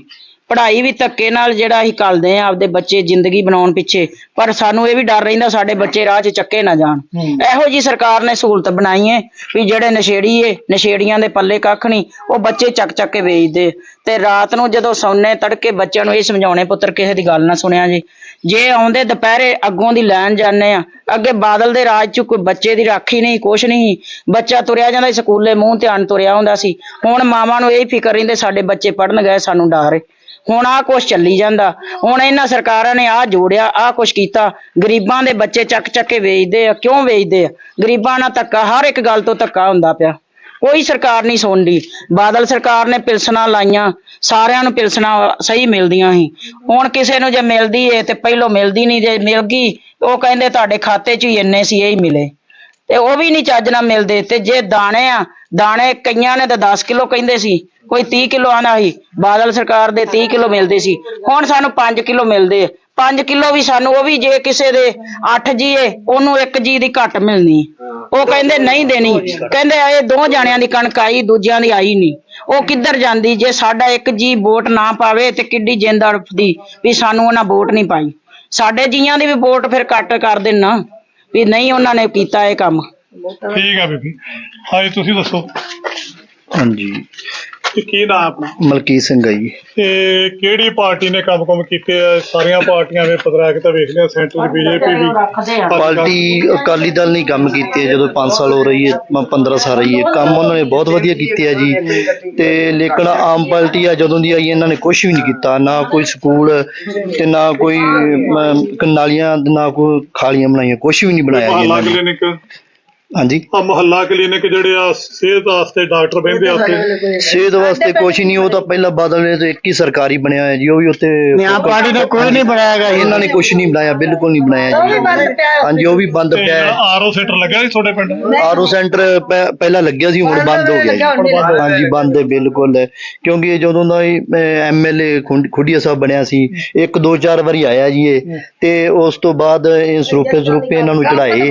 ਪੜ੍ਹਾਈ ਵੀ ਧੱਕੇ ਨਾਲ ਜਿਹੜਾ ਅਸੀਂ ਕਰਦੇ ਆ ਆਪਦੇ ਬੱਚੇ ਜ਼ਿੰਦਗੀ ਬਣਾਉਣ ਪਿੱਛੇ। ਪਰ ਸਾਨੂੰ ਇਹ ਵੀ ਡਰ ਰਹਿੰਦਾ ਸਾਡੇ ਬੱਚੇ ਰਾਹ 'ਚ ਚੱਕੇ ਨਾ ਜਾਣ। ਇਹੋ ਜੀ ਸਰਕਾਰ ਨੇ ਸਹੂਲਤ ਬਣਾਈ ਏ ਵੀ ਜਿਹੜੇ ਨਸ਼ੇੜੀ ਏ ਨਸ਼ੇੜੀਆਂ ਦੇ ਪੱਲੇ ਕੱਖ ਨਹੀਂ ਉਹ ਬੱਚੇ ਚੱਕ ਚੱਕ ਕੇ ਵੇਚਦੇ। ਤੇ ਰਾਤ ਨੂੰ ਜਦੋਂ ਸੌਂਨੇ ਤੜਕੇ ਬੱਚਿਆਂ ਨੂੰ ਇਹ ਸਮਝਾਉਣੇ ਪੁੱਤਰ ਕਿਸੇ ਦੀ ਗੱਲ ਨਾ ਸੁਣਿਆ ਜੀ। ਜੇ ਆਉਂਦੇ ਦੁਪਹਿਰੇ ਅੱਗੋਂ ਦੀ ਲੈਣ ਜਾਂਦੇ ਆ ਅੱਗੇ ਬਾਦਲ ਦੇ ਰਾਜ 'ਚ ਕੋਈ ਬੱਚੇ ਦੀ ਰਾਖੀ ਨਹੀਂ ਕੁਛ ਨਹੀਂ। ਬੱਚਾ ਤੁਰਿਆ ਜਾਂਦਾ ਸਕੂਲੇ ਮੂੰਹ ਧਿਆਨ ਤੁਰਿਆ ਹੁੰਦਾ ਸੀ। ਹੁਣ ਮਾਵਾਂ ਨੂੰ ਇਹ ਫਿਕਰ ਰਹਿੰਦੇ ਸਾਡੇ ਬੱਚੇ ਪੜਨ ਗਏ ਸਾਨੂੰ ਡਰ ਏ। ਹੁਣ ਆਹ ਕੁਛ ਚੱਲੀ ਜਾਂਦਾ। ਹੁਣ ਇਹਨਾਂ ਸਰਕਾਰਾਂ ਨੇ ਆਹ ਜੋੜਿਆ, ਆਹ ਕੁਛ ਕੀਤਾ। ਗਰੀਬਾਂ ਦੇ ਬੱਚੇ ਚੱਕ ਚੱਕ ਕੇ ਵੇਚਦੇ ਆ, ਕਿਉਂ ਵੇਚਦੇ ਆ? ਗਰੀਬਾਂ ਨਾਲ ਧੱਕਾ, ਹਰ ਇੱਕ ਗੱਲ ਤੋਂ ਧੱਕਾ ਹੁੰਦਾ ਪਿਆ। ਕੋਈ ਸਰਕਾਰ ਨਹੀਂ ਸੁਣਦੀ। ਬਾਦਲ ਸਰਕਾਰ ਨੇ ਪਿਲਸਣਾ ਲਾਈਆਂ, ਸਾਰਿਆਂ ਨੂੰ ਪਿਲਸਣਾ ਸਹੀ ਮਿਲਦੀਆਂ ਸੀ। ਹੁਣ ਕਿਸੇ ਨੂੰ ਜੇ ਮਿਲਦੀ ਏ ਤੇ ਪਹਿਲੋਂ ਮਿਲਦੀ ਨਹੀਂ, ਜੇ ਮਿਲ ਗਈ, ਉਹ ਕਹਿੰਦੇ ਤੁਹਾਡੇ ਖਾਤੇ 'ਚ ਹੀ ਇੰਨੇ ਸੀ, ਇਹ ਹੀ ਮਿਲੇ। ਤੇ ਉਹ ਵੀ ਨਹੀਂ ਚੱਜ ਨਾਲ ਮਿਲਦੇ। ਤੇ ਜੇ ਦਾਣੇ ਆ, ਦਾਣੇ ਕਈਆਂ ਨੇ ਤਾਂ 10 ਕਿਲੋ ਕਹਿੰਦੇ ਸੀ। ਕੋਈ 30 ਕਿਲੋ ਆਂਦਾ ਸੀ ਬਾਦਲ ਸਰਕਾਰ ਦੇ 30 ਕਿਲੋ ਮਿਲਦੇ ਸੀ। ਹੁਣ ਸਾਨੂੰ 5 ਕਿਲੋ ਮਿਲਦੇ 5 ਕਿਲੋ ਵੀ ਸਾਨੂੰ ਉਹ ਵੀ ਜੇ ਕਿਸੇ ਦੇ 8 ਜੀ ਏ ਉਹਨੂੰ 1 ਜੀ ਦੀ ਘੱਟ ਮਿਲਣੀ। ਉਹ ਕਹਿੰਦੇ ਨਹੀਂ ਦੇਣੀ। ਕਹਿੰਦੇ ਇਹ ਦੋ ਜਾਣਿਆਂ ਦੀ ਕਣਕ ਆਈ ਦੂਜਿਆਂ ਦੀ ਆਈ ਨਹੀਂ। ਉਹ ਕਿੱਧਰ ਜਾਂਦੀ? ਜੇ ਸਾਡਾ ਇੱਕ ਜੀ ਵੋਟ ਨਾ ਪਾਵੇ ਤੇ ਕਿੱਡੀ ਜਿੰਦ ਅੜਫਦੀ ਵੀ ਸਾਨੂੰ ਉਹਨਾਂ ਵੋਟ ਨਹੀਂ ਪਾਈ। ਸਾਡੇ ਜੀਆਂ ਦੀ ਵੀ ਵੋਟ ਫਿਰ ਕੱਟ ਕਰ ਦੇਣ ਨਾ। ਵੀ ਨਹੀਂ ਉਹਨਾਂ ਨੇ ਕੀਤਾ ਇਹ ਕੰਮ। ਠੀਕ ਆ ਬੀਬੀ। ਹਾਂਜੀ ਤੁਸੀਂ ਦੱਸੋ। ਹਾਂਜੀ। ਕਿ ਨਾਮ ਆਪਣਾ? ਮਲਕੀਤ ਸਿੰਘ ਹੈ ਜੀ। ਤੇ ਕਿਹੜੀ ਪਾਰਟੀ ਨੇ ਕੰਮ ਕੰਮ ਕੀਤੇ ਆ? ਸਾਰੀਆਂ ਪਾਰਟੀਆਂ ਦੇ ਪਤਰਾਕ ਤਾਂ ਵੇਖ ਲਿਆ ਸੈਂਟਰ ਦੀ ਬੀਜੇਪੀ ਵੀ। ਪਾਰਟੀ ਅਕਾਲੀ ਦਲ ਨੇ ਕੰਮ ਕੀਤੇ ਆ ਜਦੋਂ 5 ਸਾਲ ਹੋ ਰਹੀ ਹੈ ਮ- 15 ਸਾਲ ਰਹੀ ਹੈ। ਕੰਮ ਉਹਨਾਂ ਨੇ ਬਹੁਤ ਵਧੀਆ ਕੀਤੇ ਆ ਜੀ। ਤੇ ਲੇਕਿਨ ਆਮ ਪਾਰਟੀ ਆ ਜਦੋਂ ਦੀ ਆਈ ਇਹਨਾਂ ਨੇ ਕੁਝ ਵੀ ਨਹੀਂ ਕੀਤਾ। ਨਾ ਕੋਈ ਸਕੂਲ ਤੇ ਨਾ ਕੋਈ ਮ, ਨਾਲੀਆਂ ਨਾ ਕੋਈ ਖਾਲੀਆਂ ਬਣਾਈਆਂ ਕੁਝ ਵੀ ਨਹੀਂ ਬਣਾਇਆ ਜੀ ਇਹਨਾਂ ਨੇ। ਹਾਂਜੀ। ਆ ਮਹੱਲਾ ਕਲੀਨਿਕ ਜਿਹੜੇ ਆ ਸਿਹਤ ਵਾਸਤੇ ਡਾਕਟਰ ਬਹਿੰਦੇ ਆ ਉੱਥੇ। ਸਿਹਤ ਵਾਸਤੇ ਕੁਝ ਨਹੀਂ ਉਹ ਤਾਂ ਪਹਿਲਾਂ ਬਾਦਲ ਨੇ ਤੇ ਇੱਕ ਹੀ ਸਰਕਾਰੀ ਬਣਿਆ ਹੋਇਆ ਜੀ ਉਹ ਵੀ ਉੱਤੇ ਨਿਆਂ ਪਾਰਟੀ ਨੇ ਕੋਈ ਨਹੀਂ ਬਣਾਇਆਗਾ ਇਹਨਾਂ ਨੇ ਕੁਝ ਨਹੀਂ ਬਣਾਇਆ ਬਿਲਕੁਲ ਨਹੀਂ ਬਣਾਇਆ ਜੀ। ਹਾਂਜੀ ਉਹ ਵੀ ਬੰਦ ਪਿਆ ਹੈ। ਆਰਓ ਸੈਂਟਰ ਲੱਗਾ ਸੀ ਤੁਹਾਡੇ ਪਿੰਡ? ਆਰਓ ਸੈਂਟਰ ਪਹਿ- ਪਹਿਲਾਂ ਲੱਗਿਆ ਸੀ ਹੁਣ ਬੰਦ ਹੋ ਗਿਆ ਜੀ। ਹਾਂਜੀ ਬੰਦ ਹੈ ਬਿਲਕੁਲ ਹੈ। ਕਿਉਂਕਿ ਇਹ ਜਦੋਂ ਦਾ ਐਮਐਲਏ ਖੁੱਡੀਆ ਸਾਹਿਬ ਬਣਿਆ ਸੀ ਇੱਕ ਦੋ ਚਾਰ ਵਾਰੀ ਆਇਆ ਜੀ ਇਹ। ਤੇ ਉਸ ਤੋਂ ਬਾਅਦ ਇਹ ਸਰੂਪੇ ਸਰੂਪੇ ਇਹਨਾਂ ਨੂੰ ਚੜਾਏ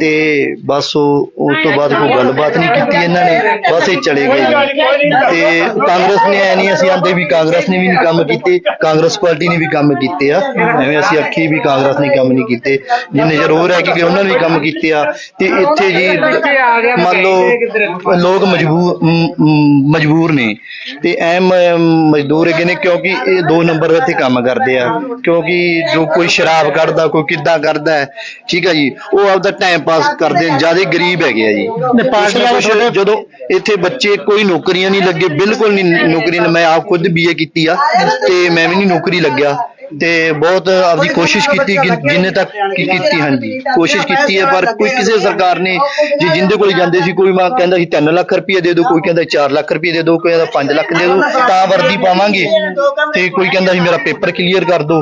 ਤੇ ਬਸ ਉਹ ਉਸ ਤੋਂ ਬਾਅਦ ਕੋਈ ਗੱਲਬਾਤ ਨਹੀਂ ਕੀਤੀ ਇਹਨਾਂ ਨੇ, ਬਸ ਇਹ ਚਲੇ ਗਏ ਜੀ। ਤੇ ਕਾਂਗਰਸ ਨੇ ਐ ਨਹੀਂ ਅਸੀਂ ਆਂਦੇ ਵੀ ਕਾਂਗਰਸ ਨੇ ਵੀ ਨਹੀਂ ਕੰਮ ਕੀਤੇ, ਕਾਂਗਰਸ ਪਾਰਟੀ ਨੇ ਵੀ ਕੰਮ ਕੀਤੇ ਆ। ਐਵੇਂ ਅਸੀਂ ਆਖੀ ਵੀ ਕਾਂਗਰਸ ਨੇ ਕੰਮ ਨਹੀਂ ਕੀਤੇ। ਜਿੰਨੇ ਚਿਰ ਹੋਰ ਹੈ ਕਿ ਉਹਨਾਂ ਨੇ ਵੀ ਕੰਮ ਕੀਤੇ ਆ, ਤੇ ਇੱਥੇ ਜੀ ਮੰਨ ਲਓ, ਲੋਕ ਮਜਬੂਰ ਮਜਬੂਰ ਨੇ। ਤੇ ਐ ਮਜ਼ਦੂਰ ਹੈਗੇ ਨੇ, ਕਿਉਂਕਿ ਇਹ ਦੋ ਨੰਬਰ ਇੱਥੇ ਕੰਮ ਕਰਦੇ ਆ। ਕਿਉਂਕਿ ਜੋ ਕੋਈ ਸ਼ਰਾਬ ਕੱਢਦਾ, ਕੋਈ ਕਿੱਦਾਂ ਕਰਦਾ ਹੈ ਠੀਕ ਆ ਜੀ, ਉਹ ਆਪਦਾ ਟਾਈਮ ਪਾਸ ਕਰਦੇ ਜ਼ਿਆਦਾ ਗਰੀਬ ਹੈਗੇ ਆ ਜੀ। ਪਾਰਟੀ ਵਾਲੇ ਕੁਛ ਨਾ ਕੁਛ ਜਦੋਂ ਇੱਥੇ ਬੱਚੇ ਕੋਈ ਨੌਕਰੀਆਂ ਨਹੀਂ ਲੱਗੇ ਬਿਲਕੁਲ ਨਹੀਂ ਨੌਕਰੀਆਂ ਮੈਂ ਆਪ ਖੁਦ ਬੀਏ ਕੀਤੀ ਆ ਤੇ ਮੈਂ ਵੀ ਨਹੀਂ ਨੌਕਰੀ ਲੱਗਿਆ। ਤੇ ਬਹੁਤ ਆਪਦੀ ਕੋਸ਼ਿਸ਼ ਕੀਤੀ ਕਿ ਜਿੰਨੇ ਤੱਕ ਕੀ ਕੀਤੀ ਹਾਂਜੀ। ਕੋਸ਼ਿਸ਼ ਕੀਤੀ ਹੈ ਪਰ ਕੋਈ ਕਿਸੇ ਸਰਕਾਰ ਨੇ ਜੀ ਜਿੰਦੇ ਕੋਲ ਜਾਂਦੇ ਸੀ ਕੋਈ ਮਾਂ ਕਹਿੰਦਾ ਸੀ 3 ਲੱਖ ਰੁਪਏ ਦੇ ਦਿਓ ਕੋਈ ਕਹਿੰਦਾ 4 ਲੱਖ ਰੁਪਏ ਦੇ ਦਿਓ ਕੋਈ ਕਹਿੰਦਾ 5 ਲੱਖ ਦੇ ਦਿਓ ਤਾਂ ਵਰਦੀ ਪਾਵਾਂਗੇ। ਤੇ ਕੋਈ ਕਹਿੰਦਾ ਸੀ ਮੇਰਾ ਪੇਪਰ ਕਲੀਅਰ ਕਰ ਦਿਓ।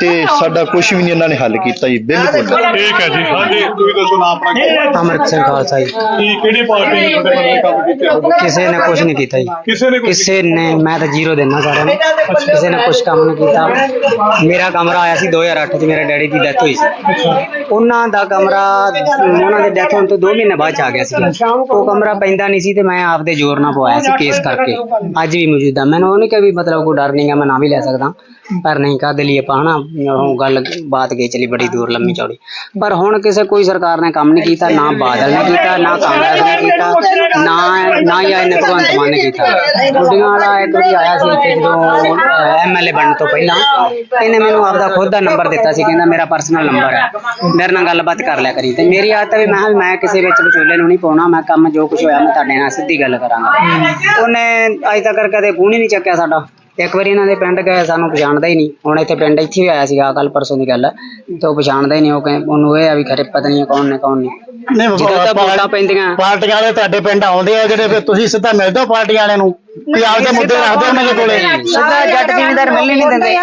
ਤੇ ਸਾਡਾ ਕੁਝ ਵੀ ਨਹੀਂ ਇਹਨਾਂ ਨੇ ਹੱਲ ਕੀਤਾ ਜੀ ਬਿਲਕੁਲ। ਠੀਕ ਹੈ ਜੀ ਹਾਂਜੀ ਤੁਸੀਂ ਦੱਸੋ ਨਾਮ ਆਪਣਾ ਕੀ ਅਮਰਤ ਸਿੰਘ ਖਾਲਸਾ ਜੀ। ਕੀ ਕਿਹੜੀ ਪਾਰਟੀ ਨੇ ਤੁਹਾਡੇ ਪਿੰਡ ਦੇ ਕੰਮ ਕੀਤੇ? ਕਿਸੇ ਨੇ ਕੁਝ ਨਹੀਂ ਕੀਤਾ ਜੀ। ਕਿਸੇ ਨੇ ਕਿਸੇ ਨੇ ਮੈਂ ਤਾਂ ਜ਼ੀਰੋ ਦੇਣਾ ਸਾਰਿਆਂ ਨੂੰ। ਕਿਸੇ ਨੇ ਕੁਝ ਕੰਮ ਨਹੀਂ ਕੀਤਾ। ਮੇਰਾ ਕਮਰਾ ਆਇਆ ਸੀ 2008 ਚ, ਮੇਰੇ ਡੈਡੀ ਦੀ ਡੈਥ ਹੋਈ ਸੀ। ਉਹਨਾਂ ਦਾ ਕਮਰਾ, ਉਹਨਾਂ ਦੇ ਡੈਥ ਹੋਣ ਤੋਂ 2 ਮਹੀਨੇ ਬਾਅਦ ਚ ਆ ਗਿਆ ਸੀ ਉਹ ਕਮਰਾ ਪੈਂਦਾ ਨਹੀਂ ਸੀ ਤੇ ਮੈਂ ਆਪਦੇ ਜ਼ੋਰ ਨਾਲ ਪਵਾਇਆ ਸੀ ਕੇਸ ਕਰਕੇ। ਅੱਜ ਵੀ ਮੌਜੂਦਾ ਮੈਨੂੰ ਉਹਨੇ ਕਿਹਾ ਵੀ ਮਤਲਬ ਕੋਈ ਡਰ ਨਹੀਂਗਾ ਮੈਂ ਨਾ ਵੀ ਲੈ ਸਕਦਾ। ਪਰ ਨਹੀਂ ਕਾਹਦੇ ਲਈ ਆਪਾਂ ਹਨਾ ਉਹ ਗੱਲ ਬਾਤ ਗਈ ਚਲੀ ਬੜੀ ਦੂਰ ਲੰਮੀ ਚੌੜੀ। ਪਰ ਹੁਣ ਕਿਸੇ ਕੋਈ ਸਰਕਾਰ ਨੇ ਕੰਮ ਨਹੀਂ ਕੀਤਾ ਨਾ ਬਾਦਲ ਨੇ ਕੀਤਾ ਨਾ ਕਾਂਗਰਸ ਨੇ ਕੀਤਾ ਨਾ ਨਾ ਹੀ ਇਹਨੇ ਭਗਵੰਤ ਮਾਨ ਨੇ ਕੀਤਾ। ਗੁੱਡੀਆਂ ਵਾਲਾ ਇੱਕ ਵਾਰੀ ਆਇਆ ਸੀ ਇੱਥੇ ਜਦੋਂ ਐਮਐਲਏ ਬਣਨ ਤੋਂ ਪਹਿਲਾਂ। ਇਹਨੇ ਮੈਨੂੰ ਆਪਦਾ ਖੁਦ ਦਾ ਨੰਬਰ ਦਿੱਤਾ ਸੀ ਕਹਿੰਦਾ ਮੇਰਾ ਪਰਸਨਲ ਨੰਬਰ ਹੈ। ਮੇਰੇ ਨਾਲ ਗੱਲਬਾਤ ਕਰ ਲਿਆ ਕਰੀ ਤੇ ਮੇਰੀ ਆਦਤ ਵੀ ਮੈਂ ਮੈਂ ਕਿਸੇ ਵਿੱਚ ਵਿਚੋਲੇ ਨੂੰ ਨਹੀਂ ਪਾਉਣਾ ਮੈਂ ਕੰਮ ਜੋ ਕੁਝ ਹੋਇਆ ਮੈਂ ਤੁਹਾਡੇ ਨਾਲ ਸਿੱਧੀ ਗੱਲ ਕਰਾਂਗਾ। ਉਹਨੇ ਅਜੇ ਤੱਕ ਕਦੇ ਫੋਨ ਹੀ ਨਹੀਂ ਚੱਕਿਆ ਸਾਡਾ। ਇੱਕ ਵਾਰੀ ਇਹਨਾਂ ਦੇ ਪਿੰਡ ਗਏ ਸਾਨੂੰ ਪਛਾਣਦਾ ਹੀ ਨਹੀਂ। ਹੁਣ ਇੱਥੇ ਪਿੰਡ ਇੱਥੇ ਵੀ ਆਇਆ ਸੀਗਾ ਕੱਲ ਪਰਸੋਂ ਦੀ ਗੱਲ। ਹੈ ਤੇ ਉਹ ਪਛਾਣਦਾ ਹੀ ਨਹੀਂ ਉਹ ਕਹੇ ਉਹਨੂੰ ਇਹ ਆ ਵੀ ਖਰੇ ਪਤਾ ਨਹੀਂ ਕੌਣ ਨੇ ਕੌਣ ਨਹੀਂ। ਨਹੀਂ ਜਦੋਂ ਤਾਂ ਵੋਟਾਂ ਪੈਂਦੀਆਂ। ਪਾਰਟੀਆਂ ਵਾਲੇ ਤੁਹਾਡੇ ਪਿੰਡ ਆਉਂਦੇ ਆ ਜਿਹੜੇ ਫਿਰ ਤੁਸੀਂ ਸਿੱਧਾ ਮਿਲਦੇ ਹੋ ਪਾਰਟੀਆਂ ਵਾਲਿਆਂ ਨੂੰ? ਵੀ ਆਪਦੇ ਮੁੱਦੇ ਰੱਖਦੇ ਉਹਨਾਂ ਦੇ ਕੋਲੇ? ਸਿੱਧਾ ਜੱਟ ਜ਼ਿਮੀਂਦਾਰ ਮਿਲ ਹੀ ਨਹੀਂ ਦਿੰਦੇ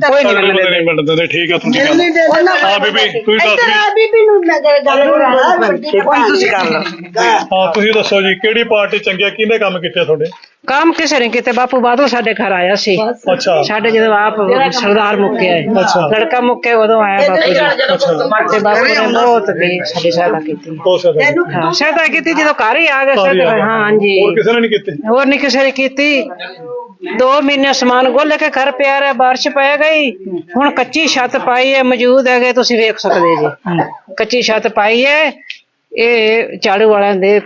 ਕੋਈ ਨਹੀਂ ਮਿਲਣ ਦਿੰਦੇ ਨਹੀਂ ਮਿਲਦੇ ਤੇ ਠੀਕ ਆ ਤੁਹਾਡੀ ਗੱਲ। ਹਾਂ ਬੀਬੀ ਤੁਸੀਂ ਦੱਸ ਵੀ। ਬੀਬੀ ਨੂੰ ਗੱਲ ਤੁਸੀਂ ਕਰ ਲਓ ਹਾਂ ਤੁਸੀਂ ਦੱਸੋ ਜੀ ਕਿਹੜੀ ਪਾਰਟੀ ਚੰਗੀ ਆ ਕਿਹਨੇ ਕੰਮ ਕੀਤੇ ਆ ਤੁਹਾਡੇ? ਕੰਮ ਕਿਸੇ ਨੇ ਕਿਤੇ ਬਾਪੂ ਬਾਦੋ ਸਾਡੇ ਘਰ ਆਇਆ ਸੀ। ਅੱਛਾ। ਸਾਡੇ ਜਦੋਂ ਆਪ ਸਰਦਾਰ ਮੁੱਕਿਆ ਹੈ। ਅੱਛਾ। ਲੜਕਾ ਮੁੱਕੇ ਉਦੋਂ ਆਇਆ ਬਾਪੂ ਜੀ। ਤੇ ਬਾਪੂ ਨੇ ਬਹੁਤ ਦੀ ਸਾਡੀ ਸਹਾਇਤਾ ਕੀਤੀ। ਹਾਂ ਸਹਾਇਤਾ ਕੀਤੀ ਜਦੋਂ ਘਰ ਹੀ ਆ ਗਏ। ਹੀ ਹਾਂਜੀ। ਹੋਰ ਕਿਸੇ ਨੇ ਨਹੀਂ ਕੀਤੇ? ਹੋਰ ਨਹੀਂ ਕਿਸੇ ਨੇ ਕੀਤੀ। ਦੋ ਮਹੀਨੇ ਸਮਾਨ ਗੋਲ ਕੇ ਘਰ ਪਿਆ ਰਿਹਾ ਬਾਰਿਸ਼ ਪੈ ਗਈ। ਹੁਣ ਕੱਚੀ ਛੱਤ ਪਾਈ ਹੈ ਮੌਜੂਦ ਹੈਗੇ ਤੁਸੀਂ ਵੇਖ ਸਕਦੇ ਜੀ। ਕੱਚੀ ਛੱਤ ਪਾਈ ਹੈ ਇਹ ਝਾੜੂ ਵਾਲਿਆਂ ਦੇ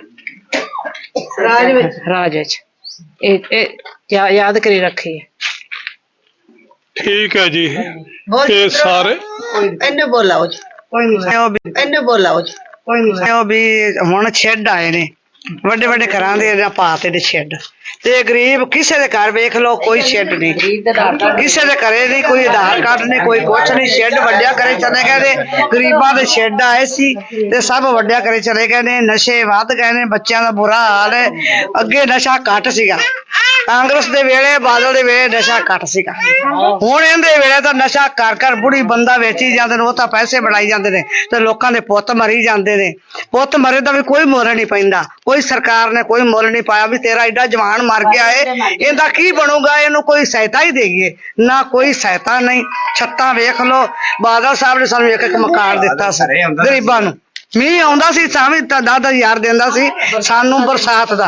ਰਾਜ ਵਿੱਚ। ਰਾਜ ਵਿੱਚ। ਇਹ ਯਾਦ ਕਰੀ ਰੱਖੀ ਹੈ। ਠੀਕ ਹੈ ਜੀ। ਇਹ ਸਾਰੇ? ਇਹਨੂੰ ਬੋਲਾਓ ਜੀ। ਇਹਨੂੰ ਬੋਲਾਓ ਜੀ। ਉਹ ਵੀ ਹੁਣ ਛੱਡ ਆਏ ਨੇ। ਵੱਡੇ ਵੱਡੇ ਘਰਾਂ ਦੇ ਜਾਂ ਪਾਤੇ ਦੇ ਛੱਡ ਤੇ ਗਰੀਬ ਕਿਸੇ ਦੇ ਘਰ ਵੇਖ ਲਓ ਕੋਈ ਛੱਡ ਨਹੀਂ। ਕਿਸੇ ਦੇ ਘਰੇ ਨਹੀਂ ਕੋਈ ਆਧਾਰ ਕਾਰਡ ਨਹੀਂ ਕੋਈ ਕੁਛ ਨਹੀਂ ਛੱਡ ਵੱਡਿਆ ਕਰੇ ਚਲੇ ਗਏ ਨੇ। ਗਰੀਬਾਂ ਦੇ ਛੱਡ ਆਏ ਸੀ ਤੇ ਸਭ ਵੱਡਿਆ ਕਰੇ ਚਲੇ ਗਏ ਨੇ ਨਸ਼ੇ ਵੱਧ ਗਏ ਨੇ ਬੱਚਿਆਂ ਦਾ ਬੁਰਾ ਹਾਲ ਹੈ। ਅੱਗੇ ਨਸ਼ਾ ਘੱਟ ਸੀਗਾ। ਕਾਂਗਰਸ ਦੇ ਵੇਲੇ ਬਾਦਲ ਦੇ ਵੇਲੇ ਨਸ਼ਾ ਘੱਟ ਸੀਗਾ। ਹੁਣ ਇਹਦੇ ਵੇਲੇ ਤਾਂ ਨਸ਼ਾ ਕਰ ਕਰ ਬੁੜੀ ਬੰਦਾ ਵੇਚੀ ਜਾਂਦੇ ਨੇ ਉਹ ਤਾਂ ਪੈਸੇ ਬਣਾਈ ਜਾਂਦੇ ਨੇ ਤੇ ਲੋਕਾਂ ਦੇ ਪੁੱਤ ਮਰੀ ਜਾਂਦੇ ਨੇ। ਪੁੱਤ ਮਰੇ ਦਾ ਵੀ ਕੋਈ ਮੁੱਲ ਨਹੀਂ ਪੈਂਦਾ। ਕੋਈ ਸਰਕਾਰ ਨੇ ਕੋਈ ਮੁੱਲ ਨਹੀਂ ਪਾਇਆ ਵੀ ਤੇਰਾ ਐਡਾ ਜਵਾਨ ਮਰ ਗਿਆ ਏ। ਇਹਦਾ ਕੀ ਬਣੂਗਾ? ਇਹਨੂੰ ਕੋਈ ਸਹਾਇਤਾ ਹੀ ਦੇਈਏ। ਨਾ ਕੋਈ ਸਹਾਇਤਾ ਨਹੀਂ। ਛੱਤਾਂ ਵੇਖ ਲਓ। ਬਾਦਲ ਸਾਹਿਬ ਨੇ ਸਾਨੂੰ ਇੱਕ ਇੱਕ ਮਕਾਨ ਦਿੱਤਾ ਸੀ। ਗਰੀਬਾਂ ਨੂੰ। ਮੀਂਹ ਆਉਂਦਾ ਸੀ ਤਾਂ ਵੀ ਤਾਂ ਦਸ ਹਜ਼ਾਰ ਦਿੰਦਾ ਸੀ ਸਾਨੂੰ ਬਰਸਾਤ ਦਾ।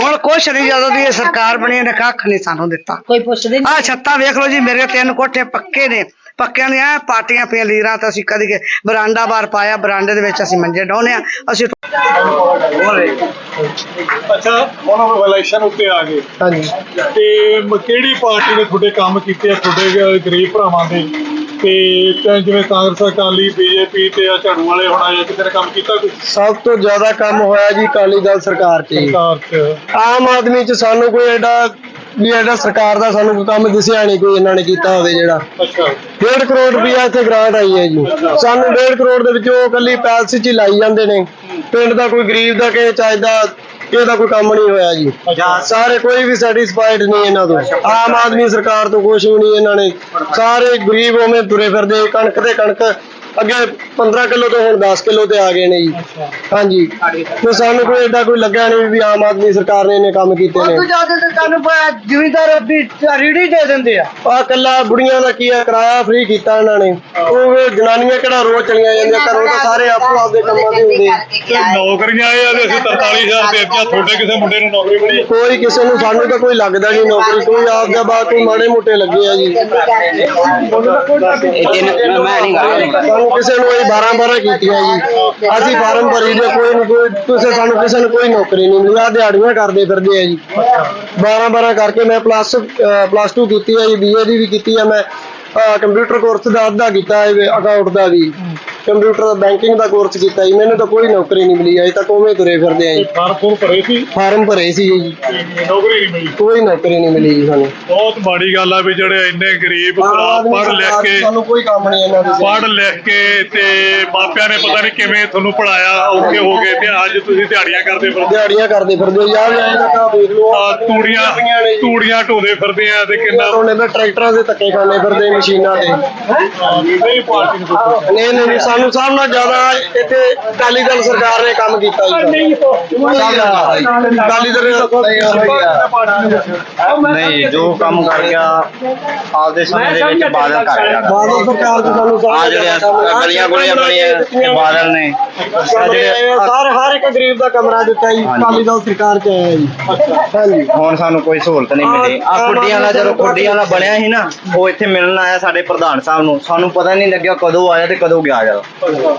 ਹੁਣ ਕੁਛ ਨਹੀਂ ਜਦੋਂ ਦੀ ਇਹ ਸਰਕਾਰ ਬਣੀ ਇਹਨੇ ਕੱਖ ਨਹੀਂ ਸਾਨੂੰ ਦਿੱਤਾ। ਕੋਈ ਪੁੱਛਦੇ ਆ ਛੱਤਾਂ ਵੇਖ ਲਓ ਜੀ ਮੇਰੇ ਤਿੰਨ ਕੋਠੇ ਪੱਕੇ ਨੇ। ਪੱਕਿਆਂ ਦੀਆਂ ਪਾਟੀਆਂ ਪਈਆਂ ਲੀਰਾਂ ਤਾਂ ਅਸੀਂ ਕਦੀ ਬਰਾਂਡਾ ਬਾਰ ਪਾਇਆ ਬਰਾਂਡੇ ਦੇ ਵਿੱਚ ਅਸੀਂ ਮੰਜੇ ਡਾਉਨੇ ਆ। ਅਸੀਂ ਅੱਛਾ ਹੁਣ ਉਹ ਇਲੈਕਸ਼ਨ ਉੱਤੇ ਆ ਗਏ। ਹਾਂਜੀ। ਤੇ ਮ- ਕਿਹੜੀ ਪਾਰਟੀ ਨੇ ਤੁਹਾਡੇ ਕੰਮ ਕੀਤੇ ਆ ਤੁਹਾਡੇ ਗਰੀਬ ਭਰਾਵਾਂ ਦੇ? ਤੇ ਜਿਵੇਂ ਕਾਂਗਰਸ ਅਕਾਲੀ ਬੀਜੇਪੀ ਤੇ ਆ ਝਾੜੂ ਵਾਲੇ ਹੁਣ ਆਏ ਕਿਸੇ ਨੇ ਕੰਮ ਕੀਤਾ ਕੋਈ? ਸਭ ਤੋਂ ਜ਼ਿਆਦਾ ਕੰਮ ਹੋਇਆ ਜੀ ਅਕਾਲੀ ਦਲ ਸਰਕਾਰ 'ਚ ਜੀ। ਸਰਕਾਰ ਚ। ਆਮ ਆਦਮੀ 'ਚ ਸਾਨੂੰ ਕੋਈ ਐਡਾ ਵੀ ਐਡਾ ਸਰਕਾਰ ਦਾ ਸਾਨੂੰ ਕੰਮ ਦਿਸਿਆ ਨਹੀਂ ਕੋਈ ਇਹਨਾਂ ਨੇ ਕੀਤਾ ਹੋਵੇ ਜਿਹੜਾ। ਅੱਛਾ। 1.5 ਕਰੋੜ ਰੁਪਇਆ ਇੱਥੇ ਗ੍ਰਾਂਟ ਆਈ ਹੈ ਜੀ। ਸਾਨੂੰ 1.5 ਕਰੋੜ ਦੇ ਵਿੱਚੋਂ ਕੱਲੀ ਪੈਲਸ 'ਚ ਹੀ ਲਾਈ ਜਾਂਦੇ ਨੇ। ਪਿੰਡ ਦਾ ਕੋਈ ਗਰੀਬ ਦਾ ਕਿਸੇ ਚਾਹੀਦਾ ਇਹਦਾ ਕੋਈ ਕੰਮ ਨਹੀਂ ਹੋਇਆ ਜੀ। ਸਾਰੇ ਕੋਈ ਵੀ ਸੈਟੀਸਫਾਈਡ ਨਹੀਂ ਇਹਨਾਂ ਤੋਂ। ਆਮ ਆਦਮੀ ਸਰਕਾਰ ਤੋਂ ਕੁਝ ਵੀ ਨਹੀਂ ਇਹਨਾਂ ਨੇ। ਸਾਰੇ ਗਰੀਬ ਉਵੇਂ ਤੁਰੇ ਫਿਰਦੇ ਕਣਕ ਤੇ ਕਣਕ ਅੱਗੇ 15 ਕਿਲੋ ਤੋਂ ਹੁਣ 10 ਕਿਲੋ ਤੇ ਆ ਗਏ ਨੇ ਜੀ ਹਾਂਜੀ ਤੇ ਸਾਨੂੰ ਕੋਈ ਐਡਾ ਕੋਈ ਲੱਗਾ ਨਹੀਂ ਵੀ ਆਮ ਆਦਮੀ ਸਰਕਾਰ ਨੇ ਇਹਨੇ ਕੰਮ ਕੀਤੇ ਨੇ ਜ਼ਿਆਦਾ ਤੇ ਤੁਹਾਨੂੰ ਜ਼ਿਮੀਦਾਰ ਵੀ ਰੀੜੀ ਦੇ ਦਿੰਦੇ ਆ ਆ ਕੱਲਾ ਬੁੜੀਆਂ ਦਾ ਕੀ ਆ ਕਿਰਾਇਆ ਫ੍ਰੀ ਕੀਤਾ ਇਹਨਾਂ ਨੇ ਉਹ ਵੀ ਜਨਾਨੀਆਂ ਕਿਹੜਾ ਰੋਜ਼ ਚਲੀਆਂ ਜਾਂਦੀਆਂ ਘਰੋਂ ਤਾਂ ਸਾਰੇ ਆਪੋ ਆਪਦੇ ਕੰਮਾਂ ਦੇ ਹੁੰਦੇ ਤੇ ਨੌਕਰੀਆਂ ਇਹ ਆ ਤੇ ਅਸੀਂ 43000 ਦੇ ਦਿੱਤੀਆਂ ਤੁਹਾਡੇ ਕਿਸੇ ਮੁੰਡੇ ਨੂੰ ਨੌਕਰੀ ਮਿਲੀ ਕੋਈ ਕਿਸੇ ਨੂੰ ਸਾਨੂੰ ਤਾਂ ਕੋਈ ਲੱਗਦਾ ਨਹੀਂ ਨੌਕਰੀ ਕੋਈ ਆਪ ਦਾ ਬਾਤ ਕੋਈ ਮਾੜੇ ਮੋਟੇ ਲੱਗੇ ਆ ਜੀ ਮੈਂ ਨਹੀਂ ਗਾ ਕਿਸੇ ਨੂੰ ਅਸੀਂ 12 12 ਕੀਤੀਆਂ ਜੀ। ਅਸੀਂ ਫਾਰਮ ਭਰੀ ਦੇ, ਕੋਈ ਨਹੀਂ ਕੋਈ ਕਿਸੇ ਸਾਨੂੰ ਕਿਸੇ ਨੂੰ ਕੋਈ ਨੌਕਰੀ ਨਹੀਂ ਮਿਲੀ। ਆ ਦਿਹਾੜੀਆਂ ਕਰਦੇ ਫਿਰਦੇ ਆ ਜੀ। 12 12 ਕਰਕੇ ਮੈਂ ਪਲੱਸ ਪਲੱਸ 2 ਕੀਤੀ ਹੈ ਜੀ ਬੀਏ ਦੀ ਵੀ ਕੀਤੀ ਹੈ ਮੈਂ। ਕੰਪਿਊਟਰ ਕੋਰਸ ਦਾ ਅੱਧਾ ਕੀਤਾ ਹੈ ਅਕਾਊਂਟ ਦਾ ਵੀ। ਕੰਪਿਊਟਰ ਦਾ ਬੈਂਕਿੰਗ ਦਾ ਕੋਰਸ ਕੀਤਾ ਜੀ। ਮੈਨੂੰ ਤਾਂ ਕੋਈ ਨੌਕਰੀ ਨਹੀਂ ਮਿਲੀ ਅਜੇ ਤੱਕ ਉਵੇਂ ਤੁਰੇ ਫਿਰਦੇ ਆ ਜੀ। ਫਾਰਮ ਭਰੇ ਸੀ? ਫਾਰਮ ਭਰੇ ਸੀ ਜੀ। ਨੌਕਰੀ ਨਹੀਂ ਮਿਲੀ? ਕੋਈ ਨੌਕਰੀ ਨਹੀਂ ਮਿਲੀ ਜੀ ਸਾਨੂੰ। ਬਹੁਤ ਮਾੜੀ ਗੱਲ ਆ ਵੀ ਜਿਹੜੇ ਇੰਨੇ ਗਰੀਬ ਭਰਾ ਪੜ੍ਹ ਲਿਖ ਕੇ ਸਾਨੂੰ ਕੋਈ ਕੰਮ ਨਹੀਂ ਇਹਨਾਂ ਦੇ। ਪੜ੍ਹ ਲਿਖ ਕੇ ਤੇ ਮਾਪਿਆਂ ਨੇ ਪਤਾ ਨਹੀਂ ਕਿਵੇਂ ਤੁਹਾਨੂੰ ਪੜਾਇਆ ਔਖੇ ਹੋ ਗਏ ਤੇ ਅੱਜ ਤੁਸੀਂ ਦਿਹਾੜੀਆਂ ਕਰਦੇ ਫਿਰਦੇ ਦਿਹਾੜੀਆਂ ਕਰਦੇ ਫਿਰਦੇ ਯਾਰ ਐਂ ਤਾਂ ਕਾ ਦੇਖ ਲਓ ਆ ਤੂੜੀਆਂ ਤੂੜੀਆਂ ਢੋਦੇ ਫਿਰਦੇ ਆ ਤੇ ਕਿੰਨਾ ਉਹਨੇ ਤਾਂ ਟਰੈਕਟਰਾਂ ਦੇ ਧੱਕੇ ਖਾਣੇ ਫਿਰਦੇ ਮਸ਼ੀਨਾਂ ਤੇ ਨਹੀਂ ਨਹੀਂ ਨਹੀਂ ਸਾਨੂੰ ਸਭ ਨਾਲ ਜ਼ਿਆਦਾ ਇੱਥੇ ਅਕਾਲੀ ਦਲ ਸਰਕਾਰ ਨੇ ਕੰਮ ਕੀਤਾ ਜੀ। ਅਕਾਲੀ ਦਲ ਨਹੀਂ ਜੋ ਕੰਮ ਕਰ ਗਿਆ ਆਪਦੇ ਸਮੇਂ ਦੇ ਵਿੱਚ ਬਾਦਲ ਕਰ ਗਿਆ ਬਾਦਲ ਸਰਕਾਰ ਤੋਂ ਸਾਨੂੰ ਆ ਜਿਹੜੇ ਗਲੀਆਂ ਗੁਲੀਆਂ ਬਣੀਆਂ ਇਹ ਬਾਦਲ ਨੇ। ਸਾਰੇ ਹਰ ਇੱਕ ਗਰੀਬ ਦਾ ਕਮਰਾ ਦਿੱਤਾ ਜੀ। ਅਕਾਲੀ ਦਲ ਸਰਕਾਰ ਚ ਆਇਆ ਜੀ। ਹਾਂਜੀ ਹੁਣ ਸਾਨੂੰ ਕੋਈ ਸਹੂਲਤ ਨਹੀਂ ਮਿਲੀ। ਆ ਕੁੱਡੀਆਂ ਦਾ ਜਦੋਂ ਕੁੱਡੀਆਂ ਦਾ ਬਣਿਆ ਸੀ ਨਾ ਉਹ ਇੱਥੇ ਮਿਲਣ ਆਇਆ ਸਾਡੇ ਪ੍ਰਧਾਨ ਸਾਹਿਬ ਨੂੰ ਸਾਨੂੰ ਪਤਾ ਨਹੀਂ ਲੱਗਿਆ ਕਦੋਂ ਆਇਆ ਤੇ ਕਦੋਂ ਗਿਆ ਜਦੋਂ